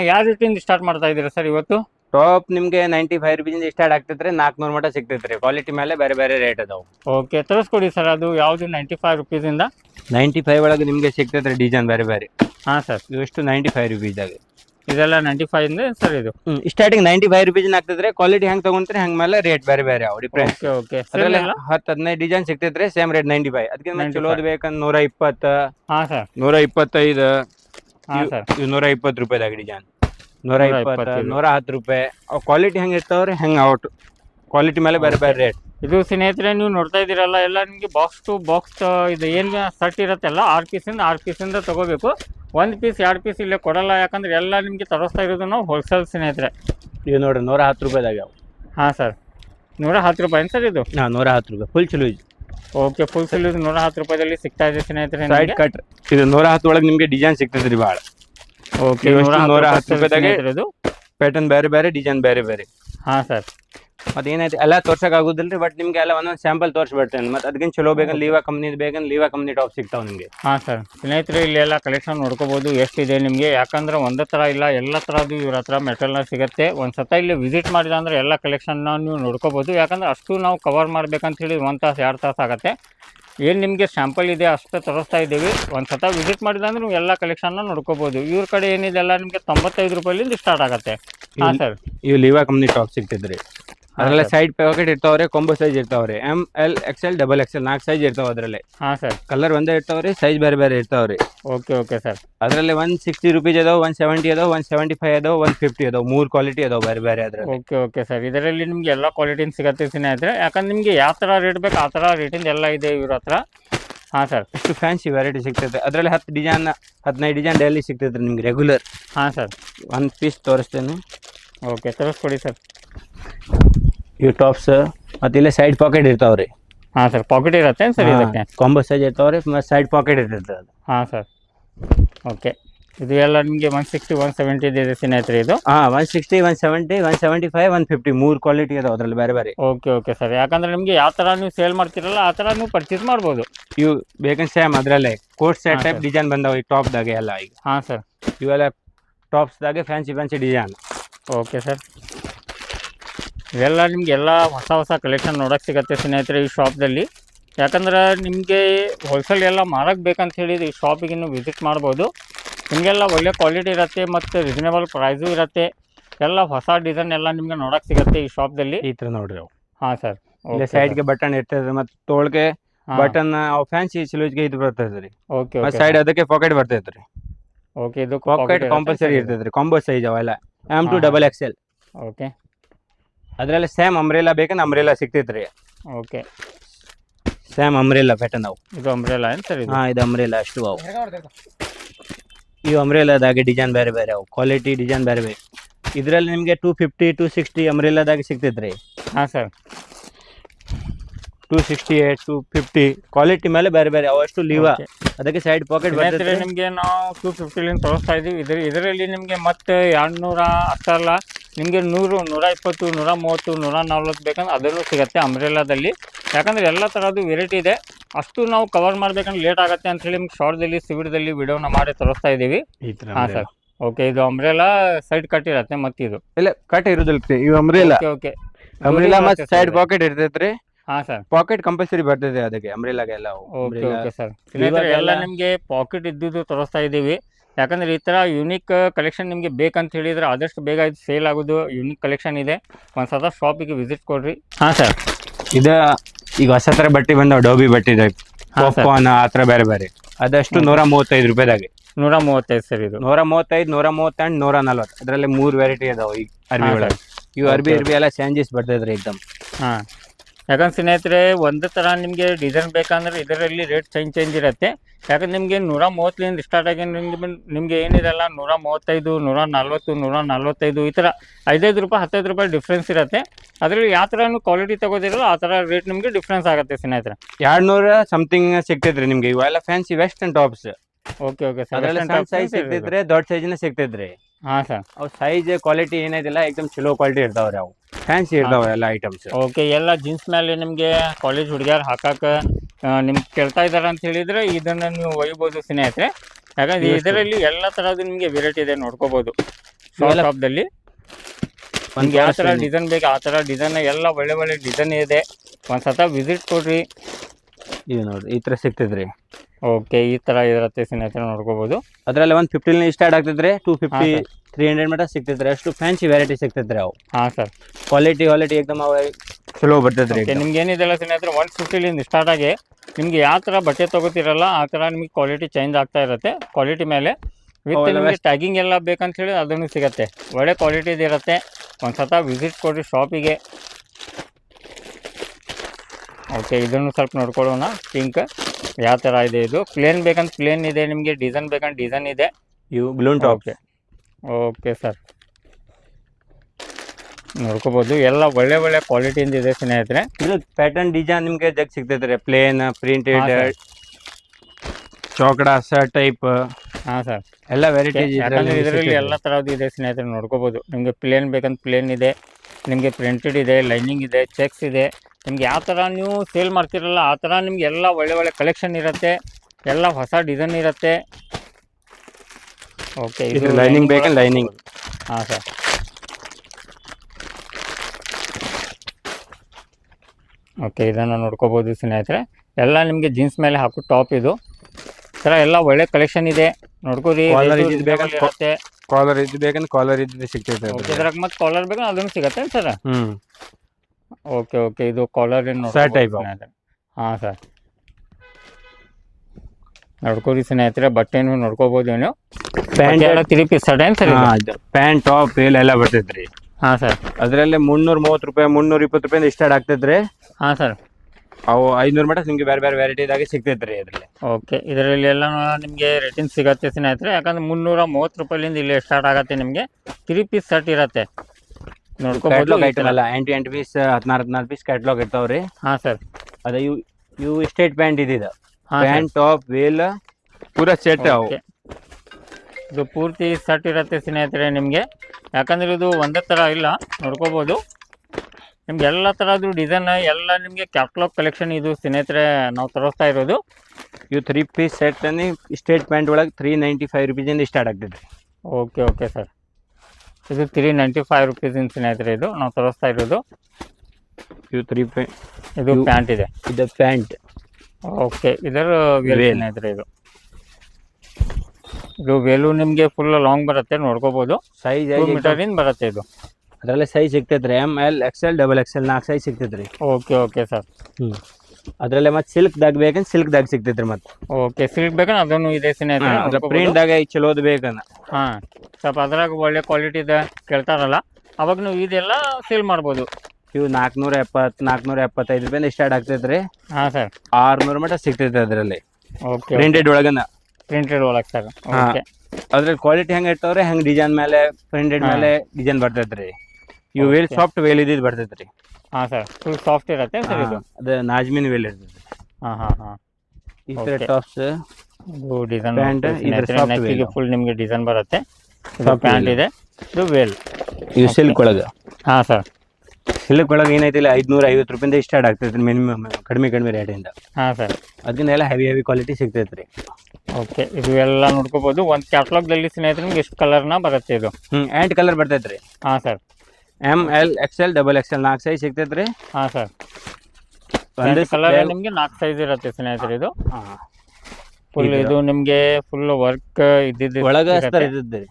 ಯಾವ ರೀತಿಯಿಂದ ಸ್ಟಾರ್ಟ್ ಮಾಡ್ತಾ ಇದ್ದೀರಾ ಸರ್ ಇವತ್ತು? ಟಾಪ್ ನಿಮ್ಗೆ ನೈಂಟಿ ಫೈವ್ ರುಪೀಸ್ ಸ್ಟಾರ್ಟ್ ಆಗ್ತೈತ್ರಿ ನಾಲ್ಕುನೂರು ಮಟ್ಟ ಸಿಗ್ತೈತ್ರಿ. ಕ್ವಾಲಿಟಿ ಮೇಲೆ ಬೇರೆ ಬೇರೆ ರೇಟ್ ಅದಾವ. ಓಕೆ ತರಿಸ್ಕೊಡಿ ಸರ್ ಅದು ಯಾವುದು ನೈಂಟಿ ಫೈವ್ ರುಪೀಸಿಂದ ನೈಂಟಿ ಫೈವ್ ಒಳಗೆ ನಿಮ್ಗೆ ಸಿಗ್ತೈತ್ರಿ ಡಿಸೈನ್ ಬೇರೆ ಬೇರೆ. ಹಾಂ ಸರ್ ಇವಷ್ಟು ನೈಂಟಿ ಫೈವ್ ರುಪೀಸ್ದಾಗ ಇದೆಲ್ಲ ನೈಂಟಿ ಫೈವ್ ಇಂದ ಸರ್ ಇದು? ಸ್ಟಾರ್ಟಿಂಗ್ ನೈಂಟಿ ಫೈವ್ ರುಪೀಸ್ ಆಗ್ತೈತ್ರಿ ಕ್ವಾಲಿಟಿ ಹೆಂಗ್ ತಗೊಂತಾರೆ ಹಂಗ ಮೇಲೆ ರೇಟ್ ಬೇರೆ ಬೇರೆ ಅವು ಡಿಫ್ರೆನ್ಸ್ ಓಕೆ ಓಕೆ ಅದ್ರಲ್ಲಿ ಸರ್ ಹತ್ತು ಹದಿನೈದು ಡಿಸೈನ್ ಸಿಗ್ತೈತ್ರಿ ಸೇಮ್ ರೇಟ್ ನೈಂಟಿ ಫೈವ್ ಅದಕ್ಕೆ 95. ಬೇಕಂದ್ರೆ ಬೇಕಂದ್ ನೂರ ಇಪ್ಪತ್ತ ಹಾಂ ಸರ್ ನೂರ ಇಪ್ಪತ್ತೈದು ಹಾಂ ಸರ್ ಇದು ನೂರ ಇಪ್ಪತ್ತು ರೂಪಾಯಿದಾಗ ಡಿಸೈನ್ ನೂರ ಇಪ್ಪತ್ತು ನೂರ ಹತ್ತು ರೂಪಾಯಿ. ಅವು ಕ್ವಾಲಿಟಿ ಹೆಂಗ್ ಇರ್ತಾವ್ರಿ? ಹೆಂಗ್ ಔಟ್ ಕ್ವಾಲಿಟಿ ಮೇಲೆ ಬೇರೆ ಬೇರೆ ರೇಟ್ ಇದು ಸ್ನೇಹಿತರೆ ನೀವು ನೋಡ್ತಾ ಇದ್ದೀರಲ್ಲ ಎಲ್ಲ ನಿಮಗೆ ಬಾಕ್ಸ್ ಟು ಬಾಕ್ಸ್ ಇದು ಏನು ಸಟ್ ಇರುತ್ತಲ್ಲ ಆರು ಪೀಸಿಂದ ಆರು ಪೀಸಿಂದ ತಗೋಬೇಕು. ಒಂದು ಪೀಸ್ ಎರಡು ಪೀಸ್ ಇಲ್ಲೇ ಕೊಡಲ್ಲ ಯಾಕಂದ್ರೆ ಎಲ್ಲ ನಿಮಗೆ ತರಿಸ್ತಾ ಇರೋದು ನಾವು ಹೋಲ್ಸೇಲ್ ಸ್ನೇಹಿತರೆ. ಇದು ನೋಡ್ರಿ ನೂರ ಹತ್ತು ರೂಪಾಯಿದಾಗ ಹಾಂ ಸರ್. ನೂರ ಹತ್ತು ರೂಪಾಯಿ ಸರ್ ಇದು? ಹಾ ನೂರ ಹತ್ತು ರೂಪಾಯಿ ಫುಲ್ ಚಲೋ ಇದು ಓಕೆ ಫುಲ್ ಸಿಲ್ ಇದು ನೂರ ಹತ್ತು ರೂಪಾಯಿದಲ್ಲಿ ಸಿಗ್ತಾ ಇದೆ ಸ್ನೇಹಿತರೆ ಸೈಡ್ ಕಟ್ ಇದು ನೂರ ಹತ್ತು ಒಳಗೆ ನಿಮ್ಗೆ ಡಿಸೈನ್ ಸಿಗ್ತೈತ್ರಿ ಭಾಳ. ಓಕೆ ನೂರ ಹತ್ತು ರೂಪಾಯಿದಾಗೆ ಪ್ಯಾಟರ್ನ್ ಬೇರೆ ಬೇರೆ ಡಿಸೈನ್ ಬೇರೆ ಬೇರೆ. ಹಾಂ ಸರ್ ಮತ್ತೆ ಏನೈತಿ ಎಲ್ಲ ತೋರ್ಸಕ್ ಆಗುದಿಲ್ರಿ ಬಟ್ ನಿಮ್ಗೆ ಎಲ್ಲ ಒಂದೊಂದು ಸ್ಯಾಂಪಲ್ ತೋರಿಸ್ಬಿಡ್ತೇನೆ. ಮತ್ತೆ ಅದಕ್ಕಿಂತ ಚಲೋ ಬೇಕನ್ ಲೀವಾ ಕಂಪ್ನಿದ್ ಬೇಗ ಲೀವಾ ಕಂಪ್ನಿ ಟಾಪ್ ಸಿಗ್ತಾವ ನಿಮಗೆ. ಹಾಂ ಸರ್ ಸ್ನೇಹಿತರೆ ಇಲ್ಲಿ ಎಲ್ಲ ಕಲೆಕ್ಷನ್ ನೋಡ್ಕೋಬೋದು ಎಷ್ಟಿದೆ ನಿಮಗೆ? ಯಾಕಂದ್ರೆ ಒಂದೇ ಥರ ಇಲ್ಲ ಎಲ್ಲ ಥರದ್ದು ಇವ್ರ ಹತ್ರ ಮೆಟೀರಿಯಲ್ನ ಸಿಗುತ್ತೆ. ಒಂದು ಸತ ಇಲ್ಲಿ ವಿಸಿಟ್ ಮಾಡಿದ ಅಂದರೆ ಎಲ್ಲ ಕಲೆಕ್ಷನ್ನ ನೀವು ನೋಡ್ಕೋಬೋದು. ಯಾಕಂದ್ರೆ ಅಷ್ಟು ನಾವು ಕವರ್ ಮಾಡ್ಬೇಕಂತ ಹೇಳಿ ಒಂದು ತಾಸು ಎರಡು ತಾಸು ಆಗುತ್ತೆ. ಏನು ನಿಮಗೆ ಸ್ಯಾಂಪಲ್ ಇದೆ ಅಷ್ಟೇ ತರಿಸ್ತಾ ಇದ್ದೀವಿ. ಒಂದು ಸತ ವಿಸಿಟ್ ಮಾಡಿದ ಅಂದ್ರೆ ನೀವು ಎಲ್ಲ ಕಲೆಕ್ಷನ್ನ ನೋಡ್ಕೋಬೋದು. ಇವ್ರ ಕಡೆ ಏನಿದೆ ಎಲ್ಲ ನಿಮಗೆ ತೊಂಬತ್ತೈದು ರೂಪಾಯಿಲಿಂದ ಸ್ಟಾರ್ಟ್ ಆಗುತ್ತೆ. ಹಾಂ ಸರ್ ಇವು ಲೀವಾ ಕಂಪ್ನಿ ಟಾಪ್ ಸಿಗ್ತೈತ್ರಿ ಅದ್ರಲ್ಲೇ. ಸೈಡ್ ಪಾಕೆಟ್ ಇರ್ತಾವ್ರೆ ಕೊಂಬೋ ಸೈಜ್ ಇರ್ತಾವ್ರಿ M L XL double L ನಾಲ್ಕು ಸೈಜ್ ಇರ್ತಾವ ಅದರಲ್ಲಿ. ಹಾಂ ಸರ್. ಕಲರ್ ಒಂದೇ ಇರ್ತಾವ್ರಿ ಸೈಜ್ ಬೇರೆ ಬೇರೆ ಇರ್ತಾವ್ರಿ ಓಕೆ ಓಕೆ ಸರ್. ಅದರಲ್ಲಿ ಒನ್ ಸಿಕ್ಸ್ಟಿ ರುಪೀಸ್ ಅದಾವ ಒನ್ ಸೆವೆಂಟಿ ಅದಾವ ಒನ್ ಸೆವೆಂಟಿ ಫೈವ್ ಅದಾವ ಒನ್ ಫಿಫ್ಟಿ ಅದಾವ. ಮೂರು ಕ್ವಾಲಿಟಿ ಅದಾವ ಬೇರೆ ಬೇರೆ ಅದ್ರಲ್ಲಿ. Okay okay sir. ಇದರಲ್ಲಿ ನಿಮಗೆ ಎಲ್ಲ ಕ್ವಾಲಿಟಿನ ಸಿಗುತ್ತೆ ಸ್ನೇಹಿತರೆ ಯಾಕಂದ್ರೆ ನಿಮಗೆ ಯಾವ ಥರ ರೇಟ್ ಬೇಕು ಆ ಥರ ರೇಟಿಂದ ಎಲ್ಲ ಇದೆ ಇವ್ರ ಹತ್ರ. ಹಾಂ ಸರ್. ಇಷ್ಟು ಫ್ಯಾನ್ಸಿ ವೆರೈಟಿ ಸಿಗ್ತೈತೆ. ಅದರಲ್ಲಿ ಹತ್ತು ಡಿಸೈನ್ ಹದಿನೈದು ಡಿಸೈನ್ ಡೈಲಿ ಸಿಗ್ತೈತೆ ನಿಮ್ಗೆ ರೆಗ್ಯುಲರ್ ಹಾಂ ಸರ್. ಒಂದು ಪೀಸ್ ತೋರಿಸ್ತೇನೆ. ಓಕೆ ತೋರಿಸ್ಕೊಡಿ ಸರ್. ಇವು ಟಾಪ್ಸ್ ಮತ್ತೆ ಇಲ್ಲೇ ಸೈಡ್ ಪಾಕೆಟ್ ಇರ್ತಾವ್ರಿ. ಹಾಂ ಸರ್ ಪಾಕೆಟ್ ಇರುತ್ತೆ ಸರ್ ಇದಕ್ಕೆ? ಕಾಂಬೋ ಸೈಜ್ ಇರ್ತಾವ್ರಿ ಮತ್ತು ಸೈಡ್ ಪಾಕೆಟ್ ಇರ್ತೈತೆ ಅದು. ಹಾಂ ಸರ್ ಓಕೆ ಇದು ಎಲ್ಲ ನಿಮಗೆ ಒನ್ ಸಿಕ್ಸ್ಟಿ ಒನ್ ಸೆವೆಂಟಿ ಇದೆ ಸ್ನೇಹಿತರೆ ಇದು? ಹಾಂ one sixty one seventy one seventy five one fifty ಮೂರು ಕ್ವಾಲಿಟಿ ಅದಾವ ಅದ್ರಲ್ಲಿ ಬೇರೆ ಬೇರೆ ಓಕೆ ಓಕೆ ಸರ್ ಯಾಕಂದ್ರೆ ನಿಮಗೆ ಯಾವ ಥರ ನೀವು ಸೇಲ್ ಮಾಡ್ತಿರಲ್ಲ ಆ ಥರ ನೀವು ಪರ್ಚೇಸ್ ಮಾಡ್ಬೋದು. ಇವು ಬೇಕನ್ ಸೇಮ್ ಅದರಲ್ಲೇ. ಕೋಟ್ ಸೆಟ್ ಟೈಪ್ ಡಿಸೈನ್ ಬಂದಾವೆ ಈ ಟಾಪ್ದಾಗೆ ಎಲ್ಲ ಈಗ. ಹಾಂ ಸರ್ ಇವೆಲ್ಲ ಟಾಪ್ಸ್ದಾಗೆ fancy fancy design okay sir ಇವೆಲ್ಲ ನಿಮ್ಗೆ ಎಲ್ಲ ಹೊಸ ಹೊಸ ಕಲೆಕ್ಷನ್ ನೋಡೋಕೆ ಸಿಗತ್ತೆ ಸ್ನೇಹಿತರೆ ಈ ಶಾಪ್ದಲ್ಲಿ ಯಾಕಂದ್ರೆ ನಿಮಗೆ ಹೋಲ್ಸೇಲ್ ಎಲ್ಲ ಮಾರಕ್ಕೆ ಬೇಕಂತ ಹೇಳಿದ್ರೆ ಈ ಶಾಪಿಗೆ ನೀವು ವಿಸಿಟ್ ಮಾಡ್ಬೋದು. ನಿಮಗೆಲ್ಲ ಒಳ್ಳೆ ಕ್ವಾಲಿಟಿ ಇರುತ್ತೆ ಮತ್ತು ರೀಸನೇಬಲ್ ಪ್ರೈಸು ಇರುತ್ತೆ. ಎಲ್ಲ ಹೊಸ ಡಿಸೈನ್ ಎಲ್ಲ ನಿಮಗೆ ನೋಡೋಕೆ ಸಿಗುತ್ತೆ ಈ ಶಾಪ್ದಲ್ಲಿ ಈ ಥರ ನೋಡ್ರಿ ಅವು. ಹಾಂ ಸರ್ ಇಲ್ಲ ಸೈಡ್ಗೆ ಬಟನ್ ಇರ್ತದೆ ಮತ್ತು ತೋಳ್ಗೆ ಬಟನ್ ಅವು ಫ್ಯಾನ್ಸಿ ಸ್ಲೂಜ್ಗೆ ಇದು ಬರ್ತದೆ ರೀ. ಓಕೆ ಓಕೆ ಸೈಡ್ ಅದಕ್ಕೆ ಪಾಕೆಟ್ ಬರ್ತೈತೆ ರೀ. ಓಕೆ ಇದು ಪಾಕೆಟ್ ಕಾಂಪಲ್ಸರಿ ಇರ್ತದೆ ರೀ ಕಾಂಬೋ ಸೈಜ್ ಅವೆಲ್ಲ. M to double X L okay ಅದ್ರಲ್ಲಿ ಸೇಮ್ ಅಂಬ್ರೆಲಾ ಬೇಕಂದ್ರೆ ಅಂಬ್ರೇಲಾ ಸಿಗ್ತೈತೆ ರೀ ಓಕೆ ಸೇಮ್ ಅಂಬ್ರೆಲಾ ಪ್ಯಾಟರ್ನ್ ಅವು ಇದು ಅಂಬ್ರೇಲಾ ಅಂತ ಸರ್ ಹಾಂ ಇದು ಅಂಬ್ರೇಲಾ ಅಷ್ಟು ಅವು. ಈ ಅಂಬ್ರೆಲಾದಾಗೆ ಡಿಸೈನ್ ಬೇರೆ ಬೇರೆ ಅವು. ಕ್ವಾಲಿಟಿ ಡಿಸೈನ್ ಬೇರೆ ಬೇರೆ. ಇದರಲ್ಲಿ ನಿಮಗೆ ಟೂ ಫಿಫ್ಟಿ ಟೂ ಸಿಕ್ಸ್ಟಿ ಅಂಬ್ರೆಲಾದಾಗೆ ಸಿಗ್ತೈತೆ ರೀ ಹಾಂ sir two sixty eight to fifty quality ಮೇಲೆ ಬೇರೆ ಬೇರೆ ಅವಷ್ಟು ಲೀವಾ. ಅದಕ್ಕೆ ಸೈಡ್ ಪಾಕೆಟ್ ಬರ್ತದೆ. ಬರ್ತೈತೆ ನಿಮಗೆ ನಾವು ಟೂ ಫಿಫ್ಟಿಲಿಂದ ತೋರಿಸ್ತಾ ಇದೀವಿ ಇದ್ರ ಇದರಲ್ಲಿ ನಿಮಗೆ ಮತ್ತೆ ಎರಡು ನೂರ ಅಷ್ಟಲ್ಲ ನಿಮಗೆ ನೂರು ನೂರ ಇಪ್ಪತ್ತು ನೂರ ಮೂವತ್ತು ನೂರ ನಲ್ವತ್ತು ಬೇಕಂದ್ರೆ ಅದರಲ್ಲೂ ಸಿಗುತ್ತೆ ಅಂಬ್ರೆಲಾದಲ್ಲಿ ಯಾಕಂದರೆ ಎಲ್ಲ ಥರದ್ದು ವೆರೈಟಿ ಇದೆ. ಅಷ್ಟು ನಾವು ಕವರ್ ಮಾಡ್ಬೇಕಂದ್ರೆ ಲೇಟ್ ಆಗುತ್ತೆ ಅಂತ ಹೇಳಿ ನಿಮ್ಗೆ ಶಾರ್ಟ್ದಲ್ಲಿ ಸಿವಿಡ್ದಲ್ಲಿ ವಿಡಿಯೋನ ಮಾಡಿ ತೋರಿಸ್ತಾ ಇದ್ದೀವಿ. ಈ ಹಾಂ ಸರ್ ಓಕೆ ಇದು ಅಂಬ್ರೆಲಾ ಸೈಡ್ ಕಟ್ ಇರತ್ತೆ ಮತ್ತೆ ಇದು ಇಲ್ಲ ಕಟ್ ಇರೋದಿಲ್ಲ ಇವು ಅಂಬ್ರೆಲಾ ಓಕೆ ಓಕೆ ಅಂಬ್ರೆಲಾ ಮತ್ತೆ ಸೈಡ್ ಪಾಕೆಟ್ ಇರ್ತೈತ್ರಿ. ಹಾಂ ಸರ್. ಪಾಕೆಟ್ ಕಂಪಲ್ಸರಿ ಬರ್ತದೆ ಅದಕ್ಕೆ ಅಂಬ್ರೆಲಾಗೆ ಎಲ್ಲ. ಅವು. Okay umbrella. ಓಕೆ ಸರ್ ಇವಾಗ ಎಲ್ಲ ನಿಮ್ಗೆ ನಿಮಗೆ ಪಾಕೆಟ್ ಇದ್ದಿದ್ದು ತೋರಿಸ್ತಾ ಇದ್ದೀವಿ. ಯಾಕಂದ್ರೆ ಈ ತರ ಯುನಿಕ್ ಕಲೆಕ್ಷನ್ ನಿಮ್ಗೆ ಬೇಕಂತ ಹೇಳಿದ್ರೆ ಆದಷ್ಟು ಬೇಗ ಇದು ಸೇಲ್ ಆಗೋದು ಯುನಿಕ್ ಕಲೆಕ್ಷನ್ ಇದೆ. ಒಂದ್ಸಲ ಶಾಪಿಗೆ ವಿಸಿಟ್ ಕೊಡ್ರಿ. ಹಾ ಸರ್ ಇದ ಈಗ ಹೊಸ ತರ ಬಟ್ಟೆ ಬಂದಾವ ಡೋಬಿ ಬಟ್ಟೆ ಹಾ, sir. ಪಾಪ್ಕಾರ್ನ್ ಆ ತರ ಬೇರೆ ಬೇರೆ. ಅದಷ್ಟು ನೂರ ಮೂವತ್ತೈದು ರೂಪಾಯಿದಾಗೆ ನೂರ ಮೂವತ್ತೈದು ಸರ್ ಇದು. ನೂರ ಮೂವತ್ತೈದು ನೂರ ಮೂವತ್ತೆಂಟು ನೂರ ನಲ್ವತ್ತು. ಅದರಲ್ಲಿ ಮೂರು ವೆರೈಟಿ ಅದಾವ ಈಗ ಅರ್ಬಿ ಹಾ, ಒಳಗೆ. ಇವು ಅರ್ಬಿ Okay. ಅರ್ಬಿ ಎಲ್ಲ ಚೇಂಜಸ್ ಬರ್ತದ್ರಿ ಎಕ್ದಮ್ ಹಾಂ. ಯಾಕಂದ್ರೆ ಸ್ನೇಹಿತರೆ ಒಂದು ಥರ ನಿಮಗೆ ಡಿಸೈನ್ ಬೇಕಂದ್ರೆ ಇದರಲ್ಲಿ ರೇಟ್ ಚೇಂಜ್ ಚೇಂಜ್ ಇರುತ್ತೆ. ಯಾಕಂದ್ರೆ ನಿಮಗೆ ನೂರ ಮೂವತ್ತರಿಂದ ಸ್ಟಾರ್ಟ್ ಆಗಿ ನಿಮಗೆ ನಿಮಗೆ ಏನಿರಲ್ಲ ನೂರ ಮೂವತ್ತೈದು ನೂರ ನಲ್ವತ್ತು ನೂರ ನಲ್ವತ್ತೈದು ಈ ಥರ ಐದೈದು ರೂಪಾಯಿ ಹತ್ತೈದು ರೂಪಾಯಿ ಡಿಫ್ರೆನ್ಸ್ ಇರುತ್ತೆ. ಅದರಲ್ಲಿ ಯಾವ ಥರ ಕ್ವಾಲಿಟಿ ತಗೋದಿರಲ್ಲ ಆ ಥರ ರೇಟ್ ನಿಮಗೆ ಡಿಫ್ರೆನ್ಸ್ ಆಗುತ್ತೆ ಸ್ನೇಹಿತರೆ. ಎರಡ್ ನೂರ ಸಮಥಿಂಗ್ ಸಿಗ್ತೈತ್ರಿ ನಿಮ್ಗೆ. ಇವೆಲ್ಲ fancy western tops okay okay size ಸಿಕ್ತಿದ್ರೆ ದೊಡ್ಡ ಸೈಜ್ನ ಸಿಗ್ತೈತ್ರಿ ಹಾಂ ಸರ್ ಅವು ಸೈಜ್ ಕ್ವಾಲಿಟಿ ಏನೈತಿಲ್ಲ ಎಕ್ದಮ್ ಚಲೋ ಕ್ವಾಲಿಟಿ ಇರ್ತಾವ್ರಿ ಅವು. ಫ್ಯಾನ್ಸಿ ಇರ್ತಾವ ಎಲ್ಲ ಐಟಮ್ಸ್ ಓಕೆ ಎಲ್ಲ ಜೀನ್ಸ್ ಮೇಲೆ ನಿಮಗೆ ಕಾಲೇಜ್ ಹುಡುಗಿಯರು ಹಾಕಕ್ಕೆ ನಿಮ್ಗೆ ಕೇಳ್ತಾ ಇದ್ದಾರೆ ಅಂತ ಹೇಳಿದ್ರೆ ಇದನ್ನ ನೀವು ಒಯ್ಬೋದು ಸ್ನೇಹಿತರೆ. ಯಾಕಂದ್ರೆ ಇದರಲ್ಲಿ ಎಲ್ಲ ಥರದ್ದು ನಿಮಗೆ ವೆರೈಟಿ ಇದೆ ನೋಡ್ಕೋಬೋದು. ಇವೆಲ್ಲ- ಶಾಪ್ದಲ್ಲಿ ಒಂದ್ ನಿಮ್ಗೆ ಯಾವ ಥರ ಡಿಸೈನ್ ಬೇಕು ಆ ಥರ ಡಿಸೈನ್ ಎಲ್ಲ ಒಳ್ಳೆ ಒಳ್ಳೆ ಡಿಸೈನ್ ಇದೆ. ಒಂದ್ಸತ ವಿಸಿಟ್ ಕೊಡ್ರಿ. ಇದು ನೋಡ್ರಿ ಈ ತರ ಸಿಗ್ತೈತ್ರಿ. ಓಕೆ ಈ ತರ ಇರತ್ತೆ ಸ್ನೇಹಿತರೆ ನೋಡ್ಕೋಬಹುದು ಅದ್ರಲ್ಲಿ ಒಂದ್ ಫಿಫ್ಟಿನ್ ಸ್ಟಾರ್ಟ್ ಆಗ್ತಿದ್ರೆ two fifty. Three hundred metre ಸಿಗ್ತೈತ್ರಿ ಅಷ್ಟು ಫ್ಯಾನ್ಸಿ ವೆರೈಟಿ ಸಿಕ್ತಿದ್ರೆ ಅವು. ಹಾಂ ಸರ್. ಕ್ವಾಲಿಟಿ ಕ್ವಾಲಿಟಿ ಎಕ್ದಮ್ ಅವ. ಚಲೋ ಬರ್ತದ್ರಿ ನಿಮ್ಗೆ ಏನಿದೆಲ್ಲ ಸ್ನೇಹಿತರೆ ಒನ್ ಫಿಫ್ಟಿಲಿಂದ ಸ್ಟಾರ್ಟ್ ಆಗಿ ನಿಮ್ಗೆ ಯಾವ ತರ ಬಟ್ಟೆ ತಗೋತಿರಲ್ಲ ಆ ತರ ನಿಮಗೆ ಕ್ವಾಲಿಟಿ ಚೇಂಜ್ ಆಗ್ತಾ ಇರುತ್ತೆ. ಕ್ವಾಲಿಟಿ ಮೇಲೆ ವಿತ್ ನಿಮಗೆ ಟ್ಯಾಗಿಂಗ್ ಎಲ್ಲ ಬೇಕಂತ ಹೇಳಿ ಅದನ್ನು ಸಿಗುತ್ತೆ. ಒಳ್ಳೆ ಕ್ವಾಲಿಟಿದು ಇರುತ್ತೆ. ಒಂದು ಸತ ವಿಸಿಟ್ ಕೊಡಿ ಶಾಪಿಗೆ ಓಕೆ ಇದನ್ನು ಸ್ವಲ್ಪ ನೋಡ್ಕೊಳ್ಳೋಣ. ಪಿಂಕ್ ಯಾವ ತರ ಇದೆ ಇದು? ಪ್ಲೇನ್ ಬೇಕಂತ ಪ್ಲೇನ್ ಇದೆ ನಿಮಗೆ ಡಿಸೈನ್ ಬೇಕಂತ ಡಿಸೈನ್ ಇದೆ. ಇವು ಗ್ಲೂನ್ ಟಾಪ್ ಓಕೆ ಓಕೆ ಸರ್ ನೋಡ್ಕೋಬೋದು. ಎಲ್ಲ ಒಳ್ಳೆ ಒಳ್ಳೆ ಕ್ವಾಲಿಟಿಯಿಂದ ಇದೆ ಸ್ನೇಹಿತರೆ. ಇದು ಪ್ಯಾಟರ್ನ್ ಡಿಸೈನ್ ನಿಮಗೆ ಜಗ್ ಸಿಗ್ತೈತ್ರಿ ಪ್ಲೇನ್ ಪ್ರಿಂಟೆಡ್. ಚೌಕಡ ಸರ್ಟ್ ಟೈಪ್ ಹಾಂ ಸರ್ ಎಲ್ಲ ವೆರೈಟಿ ಯಾಕಂದ್ರೆ ಇದರಲ್ಲಿ ಎಲ್ಲ ಥರದ್ದು ಇದೆ ಸ್ನೇಹಿತರೆ ನೋಡ್ಕೋಬೋದು. ನಿಮಗೆ ಪ್ಲೇನ್ ಬೇಕಂತ ಪ್ಲೇನ್ ಇದೆ ನಿಮಗೆ ಪ್ರಿಂಟೆಡ್ ಇದೆ ಲೈನಿಂಗ್ ಇದೆ ಚೆಕ್ಸ್ ಇದೆ. ನಿಮ್ಗೆ ಯಾವ ಥರ ನೀವು ಸೇಲ್ ಮಾಡ್ತಿರಲ್ಲ ಆ ಥರ ನಿಮ್ಗೆ ಎಲ್ಲ ಒಳ್ಳೆ ಒಳ್ಳೆ ಕಲೆಕ್ಷನ್ ಇರುತ್ತೆ ಎಲ್ಲ ಹೊಸ ಡಿಸೈನ್ ಇರುತ್ತೆ. ಓಕೆ ಇದು ಲೈನಿಂಗ್ ಬೇಕಾ ಲೈನಿಂಗ್ ಹಾಂ ಸರ್ ಓಕೆ ಇದನ್ನು ನೋಡ್ಕೋಬೋದು ಸ್ನೇಹಿತರೆ. ಎಲ್ಲ ನಿಮಗೆ ಜೀನ್ಸ್ ಮೇಲೆ ಹಾಕೋ ಟಾಪ್ ಇದು. ಸರ ಥರ ಎಲ್ಲ ಒಳ್ಳೆ ಕಲೆಕ್ಷನ್ ಇದೆ. ನೋಡ್ಕೋರಿ ಕಾಲರ್ ಇದ್ದು ಬೇಕಂದ್ರೆ ಕಾಲರ್ ಇದ್ದು ಸಿಗ್ತೈತೆ ಇದ್ರಾಗ ಮತ್ತೆ ಕಾಲರ್ ಬೇಕಂದ್ರೆ ಅದನ್ನು ಸಿಗತ್ತೆ ಸರ್ ಹ್ಮ್. Okay okay. ಇದು ಕಾಲರ್ ಏನು Shirt ಟೈಪ್. ಹಾಂ ಸರ್ ನೋಡ್ಕೋರಿ ಸ್ನೇಹಿತರೆ ನೀವು ನೋಡ್ಕೋಬೋದು ಏನು ಪ್ಯಾಂಟ್ ಎಲ್ಲ ತಿರುಪಿ ಪೀಸ್ ಶರ್ಟ್ ಏನು ಸರ್ ಪ್ಯಾಂಟ್ ಟಾಪ್ ಎಲ್ಲ ಬರ್ತೈತ್ರಿ ಹಾಂ ಸರ್ ಅದರಲ್ಲೇ ಮುನ್ನೂರ ಮೂವತ್ತು ರೂಪಾಯಿ ಮುನ್ನೂರ ಇಪ್ಪತ್ತು ರೂಪಾಯಿಂದ ಸ್ಟಾರ್ಟ್ ಆಗ್ತೈತ್ರಿ ಹಾಂ ಸರ್ ಅವು ಐನೂರು ಮಟ್ಟ ನಿಮ್ಗೆ ಬೇರೆ ಬೇರೆ ವೆರೈಟಿದಾಗೆ ಸಿಗ್ತೈತ್ರಿ ಅದರಲ್ಲಿ. ಓಕೆ. ಇದರಲ್ಲಿ ಎಲ್ಲ ನಿಮಗೆ ರೇಟಿಂಗ್ ಸಿಗತ್ತೆ ಸ್ನೇಹಿತರೆ. ಯಾಕಂದ್ರೆ ಮುನ್ನೂರ ಮೂವತ್ತು ರೂಪಾಯಿಲಿಂದ ಇಲ್ಲಿ ಸ್ಟಾರ್ಟ್ ಆಗತ್ತೆ ನಿಮಗೆ. ತ್ರೀ ಪೀಸ್ ಸೆಟ್ ಇರತ್ತೆ. ಕ್ಯಾಟ್ಲಾಗ್ ಐಟಮ್ ಎಂಟು ಎಂಟು ಪೀಸ್ ಹದಿನಾರು ಹದಿನಾರು ಪೀಸ್ ಕ್ಯಾಟ್ಲಾಗ್ ಇರ್ತಾವ್ರಿ. ಹಾ ಸರ್ ಅದ ಇವು ಇವು ಸ್ಟೇಟ್ ಪ್ಯಾಂಟ್ ಇದ್ದಿದ. ಹಾಂ ಪ್ಯಾಂಟ್ ಟಾಪ್ ವೇಲ್ ಪೂರಾ ಸೆಟ್ ಅವು. ಓಕೆ ಇದು ಪೂರ್ತಿ ಸೆಟ್ ಇರತ್ತೆ ಸ್ನೇಹಿತರೆ ನಿಮಗೆ. ಯಾಕಂದ್ರೆ ಇದು ಒಂದೇ ಥರ ಇಲ್ಲ ನೋಡ್ಕೋಬೋದು. ನಿಮ್ಗೆ ಎಲ್ಲ ಥರದ್ದು ಡಿಸೈನ್ ಎಲ್ಲ ನಿಮಗೆ ಕ್ಯಾಟ್ಲಾಗ್ ಕಲೆಕ್ಷನ್ ಇದು ಸ್ನೇಹಿತರೆ ನಾವು ತರಿಸ್ತಾ ಇರೋದು. ಇವು three piece set straight pant ಒಳಗೆ ತ್ರೀ ನೈಂಟಿ ಫೈವ್ ರುಪೀಸಿಂದ ಸ್ಟಾರ್ಟ್ ಆಗ್ತೈತೆ. ಓಕೆ ಓಕೆ ಸರ್ ಇದು ತ್ರೀ ನೈಂಟಿ ಫೈವ್ ರುಪೀಸಿನ ಸ್ನೇಹಿತರೆ ಇದು. ನಾವು ತೋರಿಸ್ತಾ ಇರೋದು. ಇದು ತ್ರೀ ಪ್ಯಾಂಟ್ ಇದು ಪ್ಯಾಂಟ್ ಇದೆ. ಇದು ಪ್ಯಾಂಟ್ ಓಕೆ ಇದರ. ಸ್ನೇಹಿತರೆ ಇದು. ಇದು ವೇಲು ನಿಮಗೆ ಫುಲ್ ಲಾಂಗ್ ಬರುತ್ತೆ ನೋಡ್ಕೋಬೋದು. ಸೈಜ್ ಮೀಟರ್ ಮೀಟರಿಂದ ಬರುತ್ತೆ ಇದು. ಅದರಲ್ಲೇ ಸೈಜ್ ಸಿಗ್ತೈತೆ ರೀ. M L X L double X L ನಾಲ್ಕು ಸೈಜ್ ಸಿಗ್ತೈತೆ ರೀ. ಓಕೆ ಓಕೆ ಸರ್ ಹ್ಞೂ ಅದರಲ್ಲೇ ಮತ್ತೆ ಸಿಲ್ಕ್ದಾಗ ಬೇಕಂದ್ರೆ ಸಿಲ್ಕ್ ದಾಗ ಸಿಗ್ತೈತ್ರಿ ಮತ್ತೆ. ಓಕೆ ಸಿಲ್ಕ್ ಬೇಕಂದ್ರೆ ಅದನ್ನು ಇದೆ ನೋಡ್ಕೋಬೋದು. ಪ್ರಿಂಟ್ದಾಗ ಚಲೋದು ಹಾ ಸ್ವಲ್ಪ ಅದ್ರಾಗ ಒಳ್ಳೆ ಕ್ವಾಲಿಟಿ ಇದೆ ಕೇಳ್ತಾರಲ್ಲ ಅವಾಗ ನೀವು ಇದೆಲ್ಲ ಸೇಲ್ ಮಾಡ್ಬೋದು. ಇವು ನಾಲ್ಕುನೂರ ಎಪ್ಪತ್ ನಾಲ್ಕುನೂರ ಎಪ್ಪತ್ತೈದು ರೂಪಾಯಿಂದ ಸ್ಟಾರ್ಟ್ ಆಗ್ತೈತ್ರಿ. ಹಾ ಸರ್ ಆರ್ನೂರ ಮಟ್ಟ ಸಿಗ್ತೈತೆ ಅದರಲ್ಲಿ. ಓಕೆ ಪ್ರಿಂಟೆಡ್ ಒಳಗನ. ಪ್ರಿಂಟೆಡ್ ಒಳಗೆ ಸರ್. ಓಕೆ ಅದ್ರಲ್ಲಿ ಕ್ವಾಲಿಟಿ ಹೆಂಗೆ ಇರ್ತಾವ್ರೆ ಹೆಂಗೆ ಡಿಸೈನ್ ಮೇಲೆ ಪ್ರಿಂಟೆಡ್. ಮೇಲೆ ಡಿಸೈನ್ ಬರ್ತೈತ್ರಿ. ಇವು ವೇಲ್. ಸಾಫ್ಟ್ ವೇಲ್ ಇದ್ದಿದ್ದು ಬರ್ತೈತೆ ರೀ ಹಾ ಸರ್ ಫುಲ್ ಸಾಫ್ಟ್ ಇರುತ್ತೆ ಸರ್ ಇದು? ಅದು ನಾಜ್ಮಿನ್ ವೇಲ್ ಇರ್ತದೆ. ಹಾ ಹಾ ಹಾ. ಈ Okay. ಟಾಪ್ಸ್ ಇದು ಡಿಸೈನ್ ಪ್ಯಾಂಟ್ ನೆಕ್ಕಿಗೆ ಫುಲ್ ನಿಮಗೆ ಡಿಸೈನ್ ಬರುತ್ತೆ. ಇದು ಪ್ಯಾಂಟ್ ಇದೆ ಇದು ವೇಲ್ ಇದು. ಸಿಲ್ಕ್ ಒಳಗೆ? ಹಾ ಸರ್. ಸಿಲ್ಕ್ ಒಳಗೆ ಏನೈತಿಲ್ಲ ಐದುನೂರ ಐವತ್ತು ರೂಪಾಯಿಂದ ಸ್ಟಾರ್ಟ್ ಆಗ್ತೈತೆ ಮಿನಿಮಮ್ ಕಡಿಮೆ ಕಡಿಮೆ ರೇಟಿಂದ ಹಾ ಸರ್. ಅದನ್ನೆಲ್ಲ ಹೆವಿ ಹೆವಿ ಕ್ವಾಲಿಟಿ ಸಿಗ್ತೈತೆ ರೀ. ಓಕೆ ಇದು ಎಲ್ಲ ನೋಡ್ಕೋಬಹುದು ಒಂದು ಕ್ಯಾಟ್ಲಾಗ್ದಲ್ಲಿ ಸ್ನೇಹಿತರೆ ನಿಮ್ಗೆ ಎಷ್ಟು ಕಲರ್ನ ಬರುತ್ತೆ ಇದು? ಹ್ಞೂ ಆ್ಯಂಟ್ ಕಲರ್ ಬರ್ತೈತೆ ರೀ. ಹಾ sir. M L XL double XL ನಾಲ್ಕು ಸೈಜ್ ಸಿಗ್ತೈತ್ರಿ. ಹಾ ಸರ್ ಒಂದೇ ಕಲರ್ ನಿಮಗೆ ನಾಲ್ಕು ಸೈಜ್ ಇರುತ್ತೆ ಸ್ನೇಹಿತರೆ ಇದು. ಹಾಂ. ಫುಲ್ ಇದು- ನಿಮಗೆ ಫುಲ್ ವರ್ಕ್ ಇದ್ದಿದ್ದು ಒಳಗೆ ಇರುತ್ತೆ. ಅಸ್ತರ